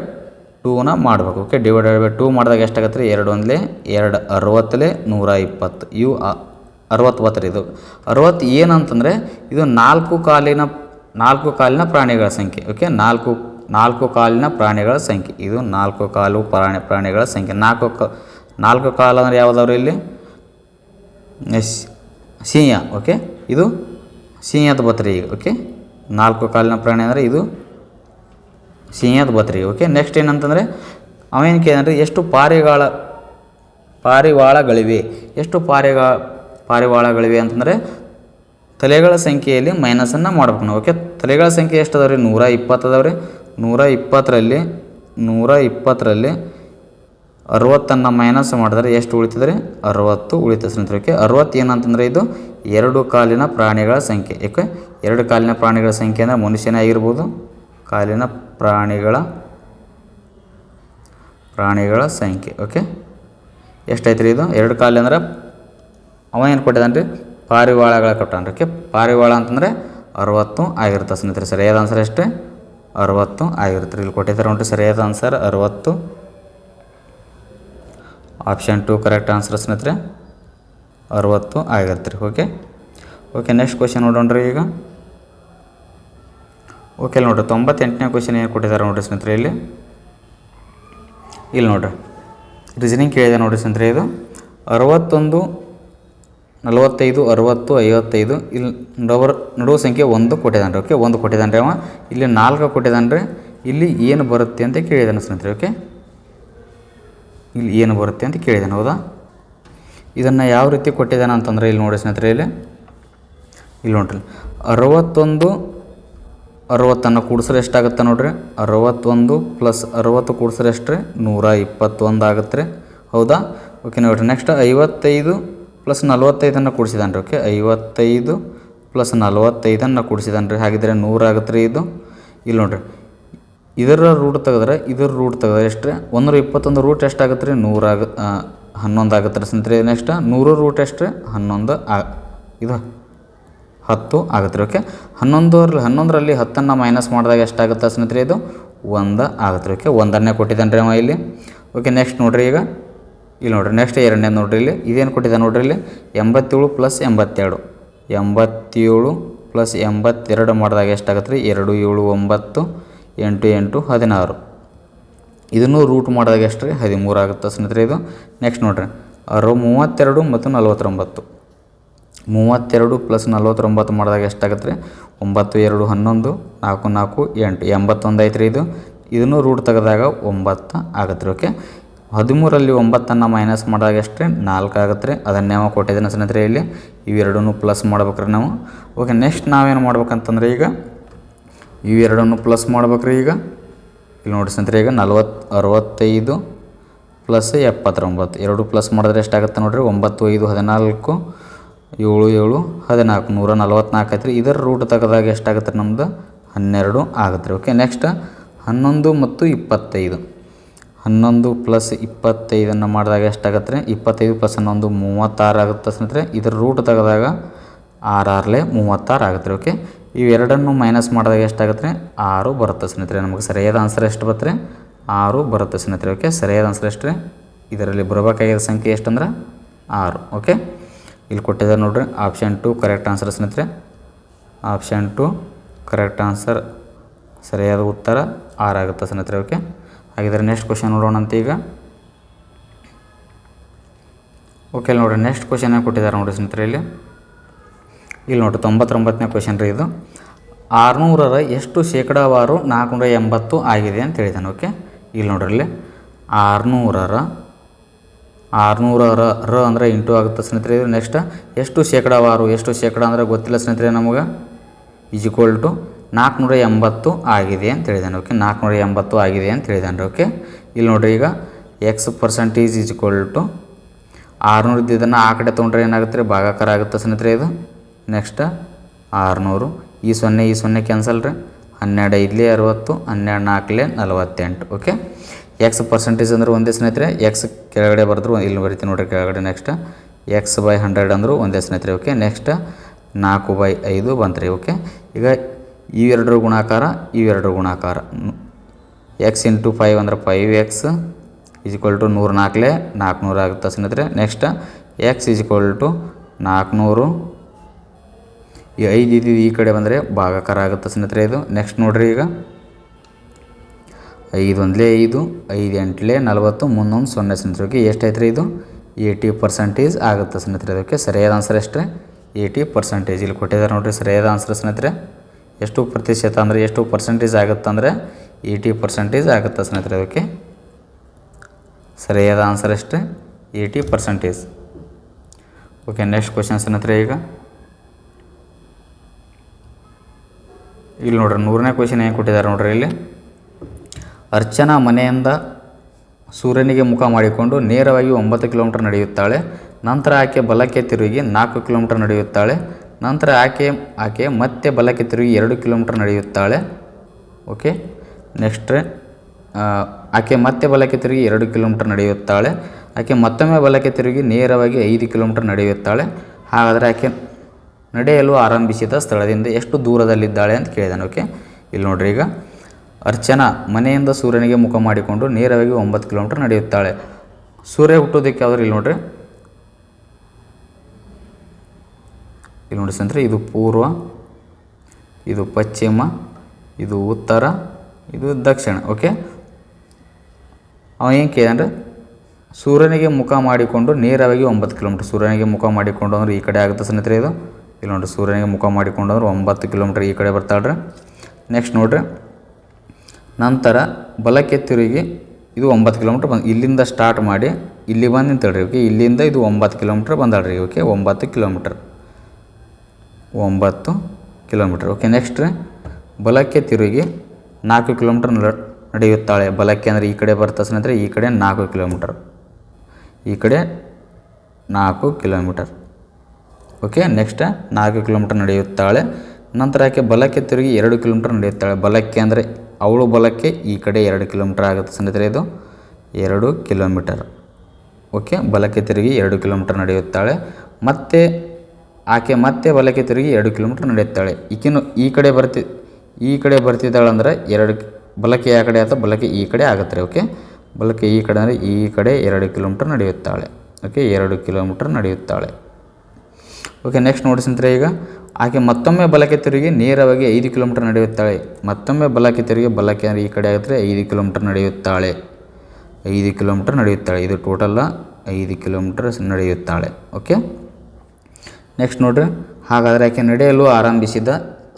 ಟೂನ ಮಾಡಬೇಕು ಓಕೆ ಡಿವೈಡೆಡ್ ಬೈ ಟೂ ಮಾಡಿದಾಗ ಎಷ್ಟಾಗತ್ತೆ ರೀ? ಎರಡು ಒಂದಲೇ ಎರಡು ಅರವತ್ತಲೇ ನೂರ ಇಪ್ಪತ್ತು ಇವು ಅರವತ್ತು ಇದು. ಅರವತ್ತು ಏನಂತಂದರೆ ಇದು ನಾಲ್ಕು ಕಾಲಿನ ನಾಲ್ಕು ಕಾಲಿನ ಪ್ರಾಣಿಗಳ ಸಂಖ್ಯೆ ಓಕೆ ನಾಲ್ಕು ನಾಲ್ಕು ಕಾಲಿನ ಪ್ರಾಣಿಗಳ ಸಂಖ್ಯೆ. ಇದು ನಾಲ್ಕು ಕಾಲು ಪ್ರಾಣಿ, ಪ್ರಾಣಿಗಳ ಸಂಖ್ಯೆ. ನಾಲ್ಕು ಕ, ನಾಲ್ಕು ಕಾಲು ಅಂದರೆ ಯಾವುದವ್ರು ಇಲ್ಲಿ? ಸಿಂಹ ಓಕೆ ಇದು ಸಿಂಹದ ಬತ್ರಿ ಓಕೆ ನಾಲ್ಕು ಕಾಲಿನ ಪ್ರಾಣಿ ಅಂದರೆ ಇದು ಸಿಂಹದ ಬತ್ರಿ ಓಕೆ ನೆಕ್ಸ್ಟ್ ಏನಂತಂದರೆ ಅವೇನಕ್ಕೆ ಏನಂದರೆ ಎಷ್ಟು ಪಾರಿವಾಳ, ಪಾರಿವಾಳಗಳಿವೆ. ಎಷ್ಟು ಪಾರಿಗಾ ಪಾರಿವಾಳಗಳಿವೆ ಅಂತಂದರೆ, ತಲೆಗಳ ಸಂಖ್ಯೆಯಲ್ಲಿ ಮೈನಸನ್ನು ಮಾಡ್ಬೇಕು ನಾವು ಓಕೆ ತಲೆಗಳ ಸಂಖ್ಯೆ ಎಷ್ಟು ಅದಾವೆ ರೀ ನೂರ ಇಪ್ಪತ್ತು ರೀ ನೂರ ಇಪ್ಪತ್ತರಲ್ಲಿ ನೂರ ಇಪ್ಪತ್ತರಲ್ಲಿ ಅರವತ್ತನ್ನು ಮೈನಸ್ ಮಾಡಿದ್ರೆ ಎಷ್ಟು ಉಳಿತದ್ರಿ? ಅರುವತ್ತು ಉಳಿತದೆ ಸ್ನೇಹಿತರೆ. ಅರವತ್ತು ಏನಂತಂದರೆ ಇದು ಎರಡು ಕಾಲಿನ ಪ್ರಾಣಿಗಳ ಸಂಖ್ಯೆ. ಏಕೆ? ಎರಡು ಕಾಲಿನ ಪ್ರಾಣಿಗಳ ಸಂಖ್ಯೆ ಅಂದರೆ ಮನುಷ್ಯನೇ ಆಗಿರ್ಬೋದು, ಕಾಲಿನ ಪ್ರಾಣಿಗಳ ಪ್ರಾಣಿಗಳ ಸಂಖ್ಯೆ. ಓಕೆ ಎಷ್ಟೈತೆ ರೀ ಇದು? ಎರಡು ಕಾಲು ಅಂದ್ರೆ ಅವ ಏನು ಕೊಟ್ಟಿದ್ದಾನೆ ರೀ ಪಾರಿವಾಳಗಳ ಕೊಟ್ಟಾನ ಓಕೆ, ಪಾರಿವಾಳ ಅಂತಂದರೆ ಅರವತ್ತು ಆಗಿರುತ್ತೆ ಸ್ನೇಹಿತರೆ. ಸರಿಯಾದ ಆನ್ಸರ್ ಎಷ್ಟೇ? ಅರವತ್ತು ಆಗಿರುತ್ತೆ. ಇಲ್ಲಿ ಕೊಟ್ಟಿದ್ದಾರೆ ನೋಡಿರಿ ಸರಿಯಾದ ಆನ್ಸರ್ ಅರವತ್ತು. ಆಪ್ಷನ್ ಟು ಕರೆಕ್ಟ್ ಆನ್ಸರ್ ಸ್ನೇಹಿತರೆ, ಅರವತ್ತು ಆಗಿರುತ್ತೆ ರೀ. ಓಕೆ ಓಕೆ ನೆಕ್ಸ್ಟ್ ಕ್ವಶನ್ ರೀ ಈಗ. ಓಕೆ ಇಲ್ಲಿ ನೋಡ್ರಿ ತೊಂಬತ್ತೆಂಟನೇ ಕ್ವಶನ್ ಏನು ಕೊಟ್ಟಿದ್ದಾರೆ ನೋಡಿರಿ ಸ್ನೇಹಿತರೆ ಇಲ್ಲಿ. ಇಲ್ಲಿ ನೋಡಿರಿ. ರೀಸನಿಂಗ್ ಕೇಳಿದೆ ನೋಡ್ರಿ ಸ್ನೇಹಿತರೆ ಇದು. ಅರವತ್ತೊಂದು ನಲವತ್ತೈದು, ಅರುವತ್ತು, ಐವತ್ತೈದು ಇಲ್ಲಿ ನಡುವ ನಡುವ ಸಂಖ್ಯೆ ಒಂದು ಕೊಟ್ಟಿದ್ದಾನೆ ಓಕೆ? ಒಂದು ಕೊಟ್ಟಿದ್ದಾನೆ ರೀ ಅವ. ಇಲ್ಲಿ ನಾಲ್ಕು ಕೊಟ್ಟಿದ್ದಾನೆ ರೀ. ಇಲ್ಲಿ ಏನು ಬರುತ್ತೆ ಅಂತ ಕೇಳಿದ್ದಾನೆ ಸ್ನೇಹಿತರೆ, ಓಕೆ? ಇಲ್ಲಿ ಏನು ಬರುತ್ತೆ ಅಂತ ಕೇಳಿದ್ದಾನೆ, ಹೌದಾ? ಇದನ್ನು ಯಾವ ರೀತಿ ಕೊಟ್ಟಿದ್ದಾನೆ ಅಂತಂದರೆ ಇಲ್ಲಿ ನೋಡಿ ಸ್ನೇಹಿತರೆ, ಇಲ್ಲಿ. ಇಲ್ಲಿ ನೋಡ್ರಿ ಅರವತ್ತೊಂದು, ಅರವತ್ತನ್ನು ಕೂಡಿಸ್ರೆ ಎಷ್ಟಾಗುತ್ತೆ ನೋಡ್ರಿ? ಅರವತ್ತೊಂದು ಪ್ಲಸ್ ಅರವತ್ತು ಕೂಡಿಸ್ರೆ ಎಷ್ಟು ರೀ? ನೂರ ಇಪ್ಪತ್ತೊಂದು ಆಗುತ್ತೆ ರೀ, ಹೌದಾ? ಓಕೆ, ನೋಡಿರಿ, ನೆಕ್ಸ್ಟ್ ಐವತ್ತೈದು ಪ್ಲಸ್ ನಲ್ವತ್ತೈದನ್ನು ಕೂಡಿಸಿದಾನೆ ರೀ ಓಕೆ? ಐವತ್ತೈದು ಪ್ಲಸ್ ನಲ್ವತ್ತೈದನ್ನು ಕೂಡಿಸಿದಾನೆ ರೀ ಹಾಗಿದ್ರೆ ನೂರು ಆಗುತ್ತೆ ರೀ ಇದು. ಇಲ್ಲಿ ನೋಡ್ರಿ, ಇದರ ರೂಟ್ ತೆಗೆದ್ರೆ, ಇದರ ರೂಟ್ ತೆಗೆದ್ರೆ ಎಷ್ಟು ರೀ ಒಂದೂರ ಇಪ್ಪತ್ತೊಂದು ರೂಟ್ ಎಷ್ಟಾಗುತ್ತೆ ರೀ ನೂರು ಆಗ ಹನ್ನೊಂದು ಆಗುತ್ತೆ ರೀ ಸ್ನೇಹಿತರೆ. ನೆಕ್ಸ್ಟ್, ನೂರು ರೂಟ್ ಎಷ್ಟು ರೀ ಹನ್ನೊಂದು ಆ, ಇದು ಹತ್ತು ಆಗುತ್ತೆ ರೀ ಓಕೆ? ಹನ್ನೊಂದರಲ್ಲಿ ಹನ್ನೊಂದರಲ್ಲಿ ಹತ್ತನ್ನು ಮೈನಸ್ ಮಾಡಿದಾಗ ಎಷ್ಟಾಗುತ್ತೆ ಸ್ನೇಹಿತರೆ ಇದು? ಒಂದು ಆಗುತ್ತೆ ರೀ ಓಕೆ? ಒಂದನ್ನೇ ಕೊಟ್ಟಿದ್ದಾನೆ ರೀ ಅವ ಇಲ್ಲಿ. ಓಕೆ ನೆಕ್ಸ್ಟ್ ನೋಡಿರಿ ಈಗ. ಇಲ್ಲಿ ನೋಡಿರಿ ನೆಕ್ಸ್ಟ್ ಎರಡನೇ ನೋಡಿರಿ ಇಲ್ಲಿ? ಇದೇನು ಕೊಟ್ಟಿದೆ ನೋಡ್ರಿ ಇಲ್ಲಿ? ಎಂಬತ್ತೇಳು ಪ್ಲಸ್ ಎಂಬತ್ತೆರಡು. ಎಂಬತ್ತೇಳು ಪ್ಲಸ್ ಎಂಬತ್ತೆರಡು ಮಾಡಿದಾಗ ಎಷ್ಟಾಗತ್ತೆ ರೀ? ಎರಡು, ಏಳು, ಒಂಬತ್ತು, ಎಂಟು ಎಂಟು, ಹದಿನಾರು. ಇದನ್ನು ರೂಟ್ ಮಾಡಿದಾಗ ಎಷ್ಟು ರೀ? ಹದಿಮೂರು ಆಗುತ್ತೆ ಸ್ನೇಹಿತರೆ ಇದು. ನೆಕ್ಸ್ಟ್ ನೋಡಿರಿ, ಅರು ಮೂವತ್ತೆರಡು ಮತ್ತು ನಲ್ವತ್ತೊಂಬತ್ತು. ಮೂವತ್ತೆರಡು ಪ್ಲಸ್ ನಲ್ವತ್ತೊಂಬತ್ತು ಮಾಡಿದಾಗ ಎಷ್ಟಾಗತ್ತೆ ರೀ? ಒಂಬತ್ತು, ಎರಡು, ಹನ್ನೊಂದು, ನಾಲ್ಕು ನಾಲ್ಕು, ಎಂಟು. ಎಂಬತ್ತೊಂದು ಐತ್ರಿ ಇದು. ಇದನ್ನು ರೂಟ್ ತೆಗೆದಾಗ ಒಂಬತ್ತು ಆಗತ್ತೆ ರೀ ಓಕೆ ಹದಿಮೂರಲ್ಲಿ ಒಂಬತ್ತನ್ನು ಮೈನಸ್ ಮಾಡಿದಾಗ ಎಷ್ಟು ರೀ ನಾಲ್ಕು ಆಗುತ್ತೆ ರೀ ಅದನ್ನೇ ನಾವು ಕೊಟ್ಟಿದ್ದೇನೆ ಸ್ನೇಹಿತರೆ ಇಲ್ಲಿ. ಇವೆರಡೂ ಪ್ಲಸ್ ಮಾಡ್ಬೇಕ್ರಿ ನಾವು. ಓಕೆ ನೆಕ್ಸ್ಟ್ ನಾವೇನು ಮಾಡ್ಬೇಕಂತಂದ್ರೆ ಈಗ ಇವೆರಡನ್ನು ಪ್ಲಸ್ ಮಾಡ್ಬೇಕ್ರಿ ಈಗ. ಇಲ್ಲಿ ನೋಡಿ ಸ್ನೇಹಿತರೆ ಈಗ ನಲ್ವತ್ತು ಅರವತ್ತೈದು ಪ್ಲಸ್ ಎಪ್ಪತ್ತೊಂಬತ್ತು. ಎರಡು ಪ್ಲಸ್ ಮಾಡಿದ್ರೆ ಎಷ್ಟಾಗುತ್ತೆ ನೋಡಿರಿ? ಒಂಬತ್ತು, ಐದು, ಹದಿನಾಲ್ಕು, ಏಳು ಏಳು, ಹದಿನಾಲ್ಕು. ನೂರ ನಲ್ವತ್ನಾಲ್ಕು ಐತ್ರಿ. ಇದರ ರೂಟ್ ತೆಗೆದಾಗ ಎಷ್ಟಾಗುತ್ತೆ ನಮ್ಮದು ಹನ್ನೆರಡು ಆಗುತ್ತೆ ರೀ ಓಕೆ ನೆಕ್ಸ್ಟ್ ಹನ್ನೊಂದು ಮತ್ತು ಇಪ್ಪತ್ತೈದು. ಹನ್ನೊಂದು ಪ್ಲಸ್ ಇಪ್ಪತ್ತೈದನ್ನು ಮಾಡಿದಾಗ ಎಷ್ಟಾಗತ್ತೆ ರೀ? ಇಪ್ಪತ್ತೈದು ಪ್ಲಸ್ ಹನ್ನೊಂದು ಮೂವತ್ತಾರು ಆಗುತ್ತೆ ಸ್ನೇಹಿತರೆ. ಇದರ ರೂಟ್ ತೆಗೆದಾಗ ಆರು ಆರಲೆ ಮೂವತ್ತಾರು ಆಗುತ್ತೆ ರೀ ಓಕೆ ಇವೆರಡನ್ನು ಮೈನಸ್ ಮಾಡಿದಾಗ ಎಷ್ಟಾಗತ್ತೆ ರೀ? ಆರು ಬರುತ್ತೆ ಸ್ನೇಹಿತರೆ. ನಮಗೆ ಸರಿಯಾದ ಆನ್ಸರ್ ಎಷ್ಟು ಬರುತ್ತೆ ಆರು ಬರುತ್ತೆ ಸ್ನೇಹಿತರೆ ಓಕೆ ಸರಿಯಾದ ಆನ್ಸರ್ ಎಷ್ಟು ರೀ? ಇದರಲ್ಲಿ ಬರಬೇಕಾಗಿದ್ದ ಸಂಖ್ಯೆ ಎಷ್ಟಂದ್ರೆ? ಆರು ಓಕೆ ಇಲ್ಲಿ ಕೊಟ್ಟಿದ್ದಾರೆ ನೋಡ್ರಿ ಆಪ್ಷನ್ ಟು ಕರೆಕ್ಟ್ ಆನ್ಸರ್ ಸ್ನೇಹಿತರೆ. ಆಪ್ಷನ್ ಟು ಕರೆಕ್ಟ್ ಆನ್ಸರ್ ಸರಿಯಾದ ಉತ್ತರ ಆರಾಗುತ್ತೆ ಸ್ನೇಹಿತರೆ ಓಕೆ ಹಾಗಿದ್ರೆ ನೆಕ್ಸ್ಟ್ ಕ್ವಶನ್ ನೋಡೋಣ ಅಂತ ಈಗ. ಓಕೆ ನೋಡಿರಿ ನೆಕ್ಸ್ಟ್ ಕ್ವಶನ್ ಕೊಟ್ಟಿದ್ದಾರೆ ನೋಡಿರಿ ಸ್ನೇಹಿತರೆ ಇಲ್ಲಿ. ಇಲ್ಲಿ ನೋಡಿರಿ, ತೊಂಬತ್ತೊಂಬತ್ತನೇ ಕ್ವಶನ್ ರೀ ಇದು. ಆರುನೂರರ ಎಷ್ಟು ಶೇಕಡಾವಾರು ನಾಲ್ಕುನೂರ ಎಂಬತ್ತು ಆಗಿದೆ ಅಂತ ಹೇಳಿದ್ದಾನೆ ಓಕೆ ಇಲ್ಲಿ ನೋಡ್ರಿ ಇಲ್ಲಿ. ಆರುನೂರರ ಆರುನೂರರ ರ ಅಂದರೆ ಇಂಟು ಆಗುತ್ತೆ ಸ್ನೇಹಿತರೆ ಇದು ನೆಕ್ಸ್ಟ್ ಎಷ್ಟು ಶೇಕಡಾವಾರು, ಎಷ್ಟು ಶೇಕಡ ಅಂದರೆ ಗೊತ್ತಿಲ್ಲ ಸ್ನೇಹಿತರೆ ನಮಗೆ. ಈಕ್ವಲ್ ಟು ನಾಲ್ಕುನೂರ ಎಂಬತ್ತು ಆಗಿದೆ ಅಂತ ಹೇಳಿದ್ದಾನೆ. ಓಕೆ ನಾಲ್ಕುನೂರ ಎಂಬತ್ತು ಆಗಿದೆ ಅಂತ ಹೇಳಿದ್ದಾನೆ. ಓಕೆ ಇಲ್ಲಿ ನೋಡಿರಿ ಈಗ X percentage is equal to ಆರುನೂರು ಇದನ್ನು ಆ ಕಡೆ ತೊಗೊಂಡ್ರೆ ಏನಾಗುತ್ತೆ? ರೀ ಭಾಗಾಕಾರ ಆಗುತ್ತೆ ಸ್ನೇಹಿತರೆ ಇದು. ನೆಕ್ಸ್ಟ್ ಆರುನೂರು. ಈ ಸೊನ್ನೆ ಈ ಸೊನ್ನೆ ಕ್ಯಾನ್ಸಲ್ ರೀ. ಹನ್ನೆರಡು ಐದಲೇ ಅರವತ್ತು, ಹನ್ನೆರಡು ನಾಲ್ಕಲೇ ನಲವತ್ತೆಂಟು. ಓಕೆ ಎಕ್ಸ್ ಪರ್ಸೆಂಟೇಜ್ ಅಂದ್ರೆ ಒಂದೇ ಸ್ನೇಹಿತರೆ. ಎಕ್ಸ್ ಕೆಳಗಡೆ ಬರೆದ್ರು ಇಲ್ಲಿ ಬರೀತೀನಿ ನೋಡಿರಿ ಕೆಳಗಡೆ ನೆಕ್ಸ್ಟ್ ಎಕ್ಸ್ ಬೈ ಹಂಡ್ರೆಡ್ ಅಂದರೂ ಒಂದೇ ಸ್ನೇಹಿತರೆ. ಓಕೆ ನೆಕ್ಸ್ಟ್ ನಾಲ್ಕು ಬೈ ಐದು ಬಂತು ರೀ ಓಕೆ ಈಗ ಇವೆರಡರ ಗುಣಾಕಾರ ಇವೆರಡರ ಗುಣಾಕಾರ. ಎಕ್ಸ್ ಇಂಟು ಫೈವ್ ಅಂದ್ರೆ ಫೈವ್ ಎಕ್ಸ್ ಈಕ್ವಲ್ ಟು ನೂರು ನಾಲ್ಕಲೇ ನಾಲ್ಕುನೂರು ಆಗುತ್ತೆ ಸ್ನೇಹಿತರೆ. ನೆಕ್ಸ್ಟ್ ಎಕ್ಸ್ ಈಕ್ವಲ್ ಟು ನಾಲ್ಕುನೂರು. ಈ ಐದು ಇದು ಈ ಕಡೆ ಬಂದರೆ ಭಾಗಾಕಾರ ಆಗುತ್ತೆ ಸ್ನೇಹಿತರೆ ಇದು. ನೆಕ್ಸ್ಟ್ ನೋಡ್ರಿ ಈಗ. ಐದು ಒಂದಲೇ ಐದು ಐದು ಎಂಟಲೇ ನಲವತ್ತು, ಮುನ್ನೊಂದು ಸೊನ್ನೆ ಸ್ನೇಹಿತರೆ. ಓಕೆ ಎಷ್ಟೈತೆ ರೀ ಇದು? ಏಯ್ಟಿ ಪರ್ಸೆಂಟೇಜ್ ಆಗುತ್ತೆ ಸ್ನೇಹಿತರೆ. ಅದಕ್ಕೆ ಸರಿಯಾದ ಆನ್ಸರ್ ಎಷ್ಟೇ ಏಯ್ಟಿ ಪರ್ಸೆಂಟೇಜ್ ಇಲ್ಲಿ ಕೊಟ್ಟಿದ್ದಾರೆ ನೋಡಿರಿ. ಸರಿಯಾದ ಆನ್ಸರ್ ಸ್ನೇಹಿತರೆ. ಎಷ್ಟು ಪ್ರತಿಶತ ಅಂದರೆ ಎಷ್ಟು ಪರ್ಸೆಂಟೇಜ್ ಆಗುತ್ತೆ ಅಂದರೆ ಏಯ್ಟಿ ಪರ್ಸೆಂಟೇಜ್ ಆಗುತ್ತೆ ಸ್ನೇಹಿತರೆ ಅದಕ್ಕೆ ಸರಿಯಾದ ಆನ್ಸರ್ ಎಷ್ಟು? Eighty percentage okay next question ಸ್ನೇಹಿತರೆ ಈಗ. ಇಲ್ಲಿ ನೋಡ್ರಿ, ನೂರನೇ ಕ್ವಶನ್ ಏನು ಕೊಟ್ಟಿದ್ದಾರೆ ನೋಡ್ರಿ ಇಲ್ಲಿ? ಅರ್ಚನಾ ಮನೆಯಿಂದ ಸೂರ್ಯನಿಗೆ ಮುಖ ಮಾಡಿಕೊಂಡು ನೇರವಾಗಿ ಒಂಬತ್ತು ಕಿಲೋಮೀಟರ್ ನಡೆಯುತ್ತಾಳೆ. ನಂತರ ಆಕೆ ಬಲಕ್ಕೆ ತಿರುಗಿ ನಾಲ್ಕು ಕಿಲೋಮೀಟರ್ ನಡೆಯುತ್ತಾಳೆ. ನಂತರ ಆಕೆ ಆಕೆ ಮತ್ತೆ ಬಲಕ್ಕೆ ತಿರುಗಿ ಎರಡು ಕಿಲೋಮೀಟರ್ ನಡೆಯುತ್ತಾಳೆ. ಓಕೆ? ನೆಕ್ಸ್ಟ್ ಆಕೆ ಮತ್ತೆ ಬಲಕ್ಕೆ ತಿರುಗಿ ಎರಡು ಕಿಲೋಮೀಟರ್ ನಡೆಯುತ್ತಾಳೆ. ಆಕೆ ಮತ್ತೊಮ್ಮೆ ಬಲಕ್ಕೆ ತಿರುಗಿ ನೇರವಾಗಿ ಐದು ಕಿಲೋಮೀಟರ್ ನಡೆಯುತ್ತಾಳೆ. ಹಾಗಾದರೆ ಆಕೆ ನಡೆಯಲು ಆರಂಭಿಸಿದ ಸ್ಥಳದಿಂದ ಎಷ್ಟು ದೂರದಲ್ಲಿದ್ದಾಳೆ ಅಂತ ಕೇಳಿದಾನೆ. ಓಕೆ? ಇಲ್ಲಿ ನೋಡ್ರಿ ಈಗ. ಅರ್ಚನಾ ಮನೆಯಿಂದ ಸೂರ್ಯನಿಗೆ ಮುಖ ಮಾಡಿಕೊಂಡು ನೇರವಾಗಿ ಒಂಬತ್ತು ಕಿಲೋಮೀಟರ್ ನಡೆಯುತ್ತಾಳೆ. ಸೂರ್ಯ ಹುಟ್ಟೋದಕ್ಕೆ ಯಾವ್ದು ಇಲ್ಲಿ ನೋಡ್ರಿ. ಇಲ್ಲಿ ನೋಡಿ ಸ್ನೇಹಿತರೆ ಇದು ಪೂರ್ವ, ಇದು ಪಶ್ಚಿಮ, ಇದು ಉತ್ತರ, ಇದು ದಕ್ಷಿಣ ಓಕೆ ಅವ ಏನು ಕೇಳಿದ್ರೆ ಸೂರ್ಯನಿಗೆ ಮುಖ ಮಾಡಿಕೊಂಡು ನೇರವಾಗಿ ಒಂಬತ್ತು ಕಿಲೋಮೀಟರ್ ಸೂರ್ಯನಿಗೆ ಮುಖ ಮಾಡಿಕೊಂಡು ಅಂದ್ರೆ ಈ ಕಡೆ ಆಗುತ್ತೆ ಸ್ನೇಹಿತರೆ ಇದು. ಇಲ್ಲಿ ನೋಡಿರಿ ಸೂರ್ಯನಿಗೆ ಮುಖ ಮಾಡಿಕೊಂಡು ಅಂದ್ರೆ ಒಂಬತ್ತು ಕಿಲೋಮೀಟರ್ ಈ ಕಡೆ ಬರ್ತಾಳ್ರಿ ನೆಕ್ಸ್ಟ್ ನೋಡಿರಿ, ನಂತರ ಬಲಕ್ಕೆ ತಿರುಗಿ ಇದು ಒಂಬತ್ತು ಕಿಲೋಮೀಟ್ರ್ ಬಂದು, ಇಲ್ಲಿಂದ ಸ್ಟಾರ್ಟ್ ಮಾಡಿ, ಇಲ್ಲಿ ಬಂದು ನಿಂತಳ್ರಿ ಓಕೆ ಇಲ್ಲಿಂದ ಇದು ಒಂಬತ್ತು ಕಿಲೋಮೀಟ್ರ್ ಬಂದಾಳ್ರಿ ಓಕೆ ಒಂಬತ್ತು ಕಿಲೋಮೀಟ್ರ್ ಒಂಬತ್ತು ಕಿಲೋಮೀಟ್ರ್. ಓಕೆ ನೆಕ್ಸ್ಟ್ ಬಲಕ್ಕೆ ತಿರುಗಿ ನಾಲ್ಕು ಕಿಲೋಮೀಟ್ರ್ ನಡೆಯುತ್ತಾಳೆ. ಬಲಕ್ಕೆ ಅಂದರೆ ಈ ಕಡೆ ಬರ್ತಾ ಸ್ನೇಹಿತರೆ? ಈ ಕಡೆ ನಾಲ್ಕು ಕಿಲೋಮೀಟರ್. ಈ ಕಡೆ ನಾಲ್ಕು ಕಿಲೋಮೀಟರ್. ಓಕೆ ನೆಕ್ಸ್ಟ್ ನಾಲ್ಕು ಕಿಲೋಮೀಟರ್ ನಡೆಯುತ್ತಾಳೆ. ನಂತರ ಆಕೆ ಬಲಕ್ಕೆ ತಿರುಗಿ ಎರಡು ಕಿಲೋಮೀಟರ್ ನಡೆಯುತ್ತಾಳೆ? ಬಲಕ್ಕೆ ಅಂದರೆ ಅವಳು ಬಲಕ್ಕೆ, ಈ ಕಡೆ ಎರಡು ಕಿಲೋಮೀಟರ್ ಆಗುತ್ತೆ ಸ್ನೇಹಿತರೆ ಇದು. ಎರಡು ಕಿಲೋಮೀಟರ್. ಓಕೆ ಬಲಕ್ಕೆ ತಿರುಗಿ ಎರಡು ಕಿಲೋಮೀಟರ್ ನಡೆಯುತ್ತಾಳೆ. ಮತ್ತೆ ಆಕೆ ಮತ್ತೆ ಬಲಕ್ಕೆ ತಿರುಗಿ ಎರಡು ಕಿಲೋಮೀಟರ್ ನಡೆಯುತ್ತಾಳೆ. ಈಕೆನು ಈ ಕಡೆ ಬರ್ತಿ, ಈ ಕಡೆ ಬರ್ತಿದ್ದಾಳಂದ್ರೆ ಎರಡು ಬಲಕ್ಕೆ ಆ ಕಡೆ ಅಥವಾ ಬಲಕ್ಕೆ ಈ ಕಡೆ ಆಗುತ್ತೆ ಓಕೆ ಬಲಕ್ಕೆ ಈ ಕಡೆ ಅಂದರೆ ಈ ಕಡೆ ಎರಡು ಕಿಲೋಮೀಟರ್ ನಡೆಯುತ್ತಾಳೆ ಓಕೆ ಎರಡು ಕಿಲೋಮೀಟರ್ ನಡೆಯುತ್ತಾಳೆ. ಓಕೆ ನೆಕ್ಸ್ಟ್ ನೋಡಿ ಸ್ನೇಹಿತರೆ ಈಗ. ಆಕೆ ಮತ್ತೊಮ್ಮೆ ಬಲಕ್ಕೆ ತಿರುಗಿ ನೇರವಾಗಿ ಐದು ಕಿಲೋಮೀಟರ್ ನಡೆಯುತ್ತಾಳೆ. ಮತ್ತೊಮ್ಮೆ ಬಲಕ್ಕೆ ತಿರುಗಿ ಬಲಕ್ಕೆ ಅಂದರೆ ಈ ಕಡೆ ಆಗುತ್ತೆ ಐದು ಕಿಲೋಮೀಟರ್ ನಡೆಯುತ್ತಾಳೆ. ಐದು ಕಿಲೋಮೀಟರ್ ನಡೆಯುತ್ತಾಳೆ. ಇದು ಟೋಟಲ್ಲ ಐದು ಕಿಲೋಮೀಟರ್ ನಡೆಯುತ್ತಾಳೆ ಓಕೆ ನೆಕ್ಸ್ಟ್ ನೋಡ್ರಿ. ಹಾಗಾದರೆ ಆಕೆ ನಡೆಯಲು ಆರಂಭಿಸಿದ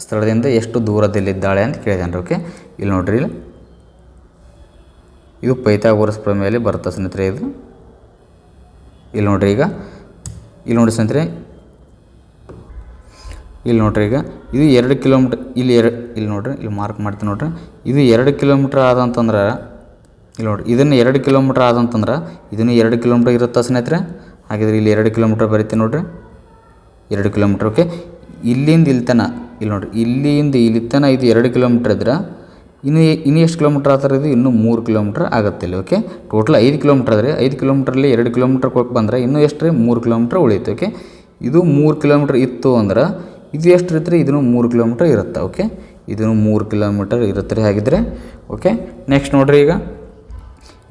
ಸ್ಥಳದಿಂದ ಎಷ್ಟು ದೂರದಲ್ಲಿದ್ದಾಳೆ ಅಂತ ಕೇಳಿದಾನೆ ಓಕೆ. ಇಲ್ಲಿ ನೋಡ್ರಿ ಇಲ್ಲಿ. ಇದು ಪೈಥಾಗೋರಸ್ ಪ್ರಮೇಯಲ್ಲಿ ಬರುತ್ತೆ ಸ್ನೇಹಿತರೆ ಇದು. ಇಲ್ಲಿ ನೋಡ್ರಿ ಈಗ. ಇಲ್ಲಿ ನೋಡಿ ಸ್ನೇಹಿತರೆ. ಇಲ್ಲಿ ನೋಡ್ರಿ ಈಗ. ಇದು ಎರಡು ಕಿಲೋಮೀಟ್ರ್, ಇಲ್ಲಿ ಎರಡು, ಇಲ್ಲಿ ನೋಡ್ರಿ, ಇಲ್ಲಿ ಮಾರ್ಕ್ ಮಾಡ್ತೀನಿ ನೋಡ್ರಿ. ಇದು ಎರಡು ಕಿಲೋಮೀಟ್ರ್ ಆದಂತಂದ್ರೆ, ಇಲ್ಲಿ ನೋಡ್ರಿ, ಇದನ್ನು ಎರಡು ಕಿಲೋಮೀಟ್ರ್ ಆದಂತಂದ್ರೆ, ಇದನ್ನು ಎರಡು ಕಿಲೋಮೀಟ್ರ್ ಇರುತ್ತಾ ಸ್ನೇಹಿತರೆ? ಹಾಗಿದ್ರೆ ಇಲ್ಲಿ ಎರಡು ಕಿಲೋಮೀಟ್ರ್ ಬರೀತೀನಿ ನೋಡ್ರಿ. ಎರಡು ಕಿಲೋಮೀಟ್ರ್, ಓಕೆ? ಇಲ್ಲಿಂದ ಇಲ್ಲಿ ಇಲ್ಲಿ ನೋಡಿರಿ, ಇಲ್ಲಿಂದ ಇಲ್ಲಿ ತನ ಇದು ಎರಡು ಕಿಲೋಮೀಟ್ರ್ ಇದ್ರೆ, ಇನ್ನು ಇನ್ನು ಎಷ್ಟು ಕಿಲೋಮೀಟ್ರ್ ಆಗ್ತಾರೆ ಇದು ಇನ್ನೂ ಮೂರು ಕಿಲೋಮೀಟ್ರ್ ಆಗುತ್ತೆ ಇಲ್ಲಿ, ಓಕೆ? ಟೋಟಲ್ ಐದು ಕಿಲೋಮೀಟ್ರ್ ಆದರೆ, ಐದು ಕಿಲೋಮೀಟ್ರಲ್ಲಿ ಎರಡು ಕಿಲೋಮೀಟ್ರ್ ಕೊಟ್ಟು ಬಂದರೆ ಇನ್ನೂ ಎಷ್ಟು ರೀ? ಮೂರು ಕಿಲೋಮೀಟ್ರ್ ಉಳಿಯುತ್ತೆ, ಓಕೆ? ಇದು ಮೂರು ಕಿಲೋಮೀಟ್ರ್ ಇತ್ತು ಅಂದ್ರೆ, ಇದು ಎಷ್ಟು ಇರುತ್ತೆ ಇದನ್ನು ಮೂರು ಕಿಲೋಮೀಟ್ರ್ ಇರುತ್ತೆ, ಓಕೆ? ಇದನ್ನು ಮೂರು ಕಿಲೋಮೀಟರ್ ಇರುತ್ತೆ ರೀ ಹಾಗಿದ್ರೆ, ಓಕೆ? ನೆಕ್ಸ್ಟ್ ನೋಡಿರಿ ಈಗ,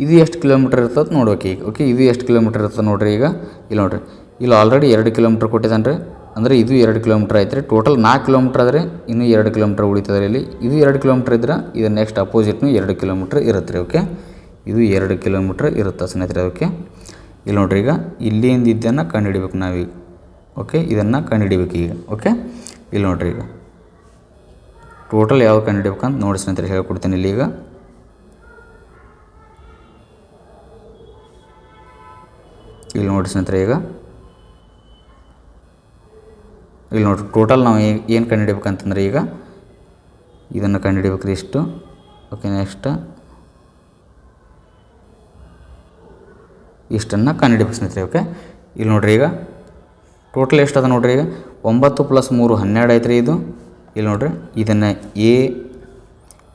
ಇದು ಎಷ್ಟು ಕಿಲೋಮೀಟ್ರ್ ಇರ್ತದೆ ನೋಡ್ಬೇಕು ಈಗ, ಓಕೆ? ಇದು ಎಷ್ಟು ಕಿಲೋಮೀಟ್ರ್ ಇರ್ತದೆ ನೋಡಿರಿ ಈಗ, ಇಲ್ಲಿ ನೋಡ್ರಿ. ಇಲ್ಲಿ ಆಲ್ರೆಡಿ ಎರಡು ಕಿಲೋಮೀಟ್ರ್ ಕೊಟ್ಟಿದ್ದಾನೆ ರೀ ಅಂದರೆ ಇದು ಎರಡು ಕಿಲೋಮೀಟ್ರ್ ಐತೆ ರೀ ಟೋಟಲ್ ನಾಲ್ಕು ಕಿಲೋಮೀಟ್ರ್ ಆದರೆ ಇನ್ನೂ ಎರಡು ಕಿಲೋಮೀಟ್ರ್ ಉಳಿತದೆ ಇಲ್ಲಿ. ಇದು ಎರಡು ಕಿಲೋಮೀಟ್ರ್ ಇದ್ರೆ ಇದು ನೆಕ್ಸ್ಟ್ ಅಪೋಸಿಟ್ನು ಎರಡು ಕಿಲೋಮೀಟ್ರ್ ಇರುತ್ತೆ ರೀ ಓಕೆ ಇದು ಎರಡು ಕಿಲೋಮೀಟ್ರ್ ಇರುತ್ತೆ ಸ್ನೇಹಿತರೆ ಓಕೆ ಇಲ್ಲಿ ನೋಡ್ರಿ ಈಗ ಇಲ್ಲಿಂದ ಇದನ್ನು ಕಂಡುಹಿಡಿಬೇಕು ನಾವೀಗ ಓಕೆ ಇದನ್ನು ಕಂಡುಹಿಡಿಬೇಕು ಈಗ ಓಕೆ ಇಲ್ಲಿ ನೋಡ್ರಿ ಈಗ. ಟೋಟಲ್ ಯಾವ ಕಂಡುಹಿಡಿಬೇಕಂತ ನೋಡಿ ಸ್ನೇಹಿತರೆ, ಹೇಳ್ಕೊಡ್ತೀನಿ ಇಲ್ಲಿ ಈಗ. ಇಲ್ಲಿ ನೋಡಿ ಸ್ನೇಹಿತರೆ ಈಗ. ಇಲ್ಲಿ ನೋಡ್ರಿ ಟೋಟಲ್ ನಾವು ಏನು ಕಂಡುಹಿಡಿಬೇಕಂತಂದ್ರೆ ಈಗ ಇದನ್ನು ಕಂಡುಹಿಡಿಬೇಕು ಇಷ್ಟು. ಓಕೆ ನೆಕ್ಸ್ಟ್ ಇಷ್ಟನ್ನು ಕಂಡುಹಿಡಿಬೇಕು ಸ್ನೇಹಿತರೆ ಓಕೆ ಇಲ್ಲಿ ನೋಡ್ರಿ ಈಗ ಟೋಟಲ್ ಎಷ್ಟು ಅದ ನೋಡ್ರಿ ಈಗ? ಒಂಬತ್ತು ಪ್ಲಸ್ ಮೂರು ಹನ್ನೆರಡು ಐತ್ರಿ ಇದು. ಇಲ್ಲಿ ನೋಡ್ರಿ, ಇದನ್ನು ಎ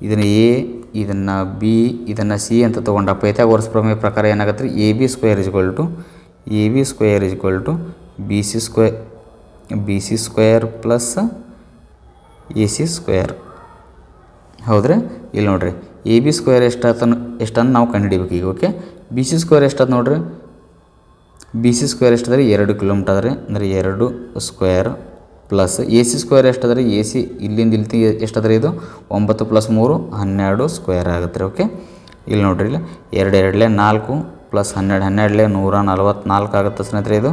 ಇದನ್ನು ಎ, ಇದನ್ನು ಬಿ, ಇದನ್ನು ಸಿ ಅಂತ ತೊಗೊಂಡ ಪೈಥಾಗೋರಸ್ ಪ್ರಮೇಯ ಪ್ರಕಾರ ಏನಾಗುತ್ತೆ ರೀ A B square is equal to A B square is equal to B C square B C square plus A C square ಹೌದ್ರಿ? ಇಲ್ಲಿ ನೋಡ್ರಿ. ಎ ಬಿ ಸ್ಕ್ವೇರ್ ಎಷ್ಟು ಎಷ್ಟನ್ನು ನಾವು ಕಂಡುಹಿಡಿಬೇಕು ಈಗ ಓಕೆ ಬಿ ಸಿ ಸ್ಕ್ವೇರ್ ಎಷ್ಟಾದ ನೋಡ್ರಿ? ಬಿ ಸಿ ಸ್ಕ್ವೇರ್ ಎಷ್ಟಾದ್ರೆ ಎರಡು ಕಿಲೋಮೀಟರ್ ಅದ ರೀ ಅಂದರೆ ಎರಡು square plus A C square ಎಷ್ಟಾದ್ರೆ A C ಇಲ್ಲಿಂದ ಇಲ್ಲಿ ಎಷ್ಟಾದ್ರೆ ಇದು? ಒಂಬತ್ತು ಪ್ಲಸ್ ಮೂರು, ಹನ್ನೆರಡು ಸ್ಕ್ವೇರ್ ಆಗುತ್ತೆ ಓಕೆ ಇಲ್ಲಿ ನೋಡ್ರಿ, ಇಲ್ಲ ಎರಡು ಎರಡಲೇ ನಾಲ್ಕು ಪ್ಲಸ್ ಹನ್ನೆರಡು, ಹನ್ನೆರಡಲೇ ನೂರ ನಲ್ವತ್ನಾಲ್ಕು ಆಗುತ್ತೆ ಸ್ನೇಹಿತರೆ ಇದು.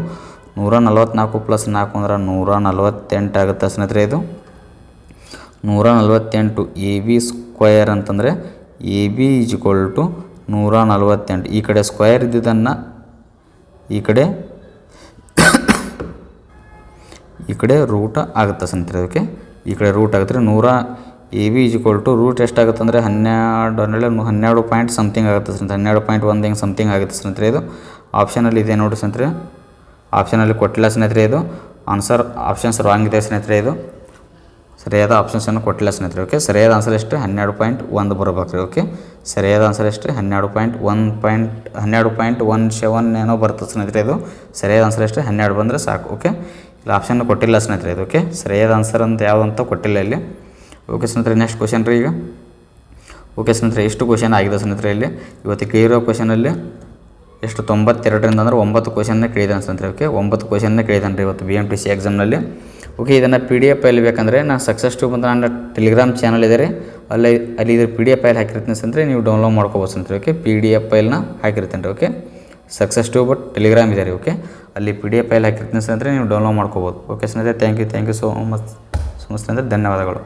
ನೂರ ನಲ್ವತ್ನಾಲ್ಕು ಪ್ಲಸ್ ನಾಲ್ಕು ಅಂದ್ರೆ ನೂರ ನಲ್ವತ್ತೆಂಟು ಆಗುತ್ತೆ ಸ್ನೇಹಿತರೆ ಇದು. ನೂರ ನಲ್ವತ್ತೆಂಟು ಎ ಬಿ ಸ್ಕ್ವಯರ್ ಅಂತಂದರೆ ಎ ಬಿ ಈಜ್ಕೊಲ್ ಟು ನೂರ ನಲ್ವತ್ತೆಂಟು ಈ ಕಡೆ ಸ್ಕ್ವಯರ್ ಇದ್ದಿದ್ದನ್ನು ಈ ಕಡೆ ಈ ಕಡೆ ರೂಟ್ ಆಗುತ್ತೆ ಸ್ನೇಹಿತರೆ ಅದಕ್ಕೆ. ಈ ಕಡೆ ರೂಟ್ ಆಗುತ್ತೆ ನೂರ A B is to root ಎಷ್ಟಾಗುತ್ತೆ ಅಂದರೆ ಹನ್ನೆರಡು ಹನ್ನೆರಡು ಹನ್ನೆರಡು ಪಾಯಿಂಟ್ ಸಮಥಿಂಗ್ ಆಗುತ್ತೆ ಸ್ನೇಹಿತರೆ. ಹನ್ನೆರಡು ಪಾಯಿಂಟ್ ಒಂದು ಹಿಂಗೆ ಸಮಥಿಂಗ್ ಆಗುತ್ತೆ ಸ್ನೇಹಿತರೆ ಇದು. ಆಪ್ಷನಲ್ಲಿ ಇದೆ ನೋಡಿ ಸ್ನೇಹಿತರೆ. ಆಪ್ಷನಲ್ಲಿ ಕೊಟ್ಟಿಲ್ಲ ಸ್ನೇಹಿತರೆ ಇದು. ಆನ್ಸರ್ ಆಪ್ಷನ್ಸ್ ರಾಂಗ್ ಇದೆ ಸ್ನೇಹಿತರೆ ಇದು. ಸರಿಯಾದ ಆಪ್ಷನ್ಸನ್ನು ಕೊಟ್ಟಿಲ್ಲ ಸ್ನೇಹಿತರೆ ಓಕೆ ಸರಿಯಾದ ಆನ್ಸರ್ ಎಷ್ಟು ಹನ್ನೆರಡು ಪಾಯಿಂಟ್ ಒಂದು ಬರಬೇಕು ರೀ ಓಕೆ ಸರಿಯಾದ ಆನ್ಸರ್ ಎಷ್ಟು ಹನ್ನೆರಡು ಪಾಯಿಂಟ್ ಒನ್ ಪಾಯಿಂಟ್ ಹನ್ನೆರಡು ಪಾಯಿಂಟ್ ಒನ್ ಸೆವೆನ್ ಏನೋ ಬರ್ತದೆ ಸ್ನೇಹಿತರೆ ಇದು. ಸರಿಯಾದ ಆನ್ಸರ್ ಎಷ್ಟು ಹನ್ನೆರಡು ಬಂದರೆ ಸಾಕು ಓಕೆ ಇಲ್ಲಿ ಆಪ್ಷನ್ ಕೊಟ್ಟಿಲ್ಲ ಸ್ನೇಹಿತರೆ ಇದು ಓಕೆ ಸರಿಯಾದ ಆನ್ಸರ್ ಅಂತ ಯಾವುದಂತ ಕೊಟ್ಟಿಲ್ಲ ಇಲ್ಲಿ. ಓಕೆ ಸ್ನೇಹಿತರೆ ನೆಕ್ಸ್ಟ್ ಕ್ವಶನ್ ರೀ ಈಗ. ಓಕೆ ಸ್ನೇಹಿತರೆ ಎಷ್ಟು ಕ್ವಶನ್ ಆಗಿದೆ ಸ್ನೇಹಿತರೆ ಇಲ್ಲಿ. ಇವತ್ತಿಗೆ ಇರೋ ಕ್ವಶನಲ್ಲಿ ಎಷ್ಟು ತೊಂಬತ್ತೆರಡರಿಂದ ಅಂದರೆ ಒಂಬತ್ತು ಕ್ವಶನ್ನ ಕೇಳಿದಾನೆ ಸ್ನೇಹಿತರೆ ಓಕೆ? ಒಂಬತ್ತು ಕ್ವಶನ್ನ ಕೇಳಿದಾನೆ ರೀ ಇವತ್ತು ಬಿ ಎಂ ಟಿ ಸಿ ಎಕ್ಸಾಮ್ನಲ್ಲಿ ಓಕೆ, ಇದನ್ನು ಪಿ ಡಿ ಎಫ್ ಫೈಲ್ ಬೇಕಂದರೆ ನಾನು ಸಕ್ಸಸ್ ಟು ಅಂತ ನನ್ನ ಟೆಲಿಗ್ರಾಮ್ ಚಾನಲ್ ಇದೆ ರೀ. ಅಲ್ಲಿ ಅಲ್ಲಿ ಇದ್ರ ಪಿ ಡಿ ಎಫ್ ಫೈಲ್ ಹಾಕಿರ್ತೀನಿ ಸ್ನೇಹಿತರೆ ನೀವು ಡೌನ್ಲೋಡ್ ಮಾಡ್ಕೋಬೋದು ಸ್ನೇಹಿತರೆ ಓಕೆ? ಪಿ ಡಿ ಎಫ್ ಫೈಲ್ನ ಹಾಕಿರ್ತೀನಿ ರೀ, okay? Success to but Telegram ಇದೆ ರೀ, ಓಕೆ? ಅಲ್ಲಿ ಪಿ ಡಿ ಎಫ್ ಐಲ್ ಹಾಕಿರ್ತೀನಿ ಅಂತಂದರೆ ನೀವು ಡೌನ್ಲೋಡ್ ಮಾಡ್ಕೋಬೋದು. ಓಕೆ ಸ್ನೇಹಿತರೆ thank you thank you so much so much ಸ್ನೇಹಿತರೆ, ಧನ್ಯವಾದಗಳು.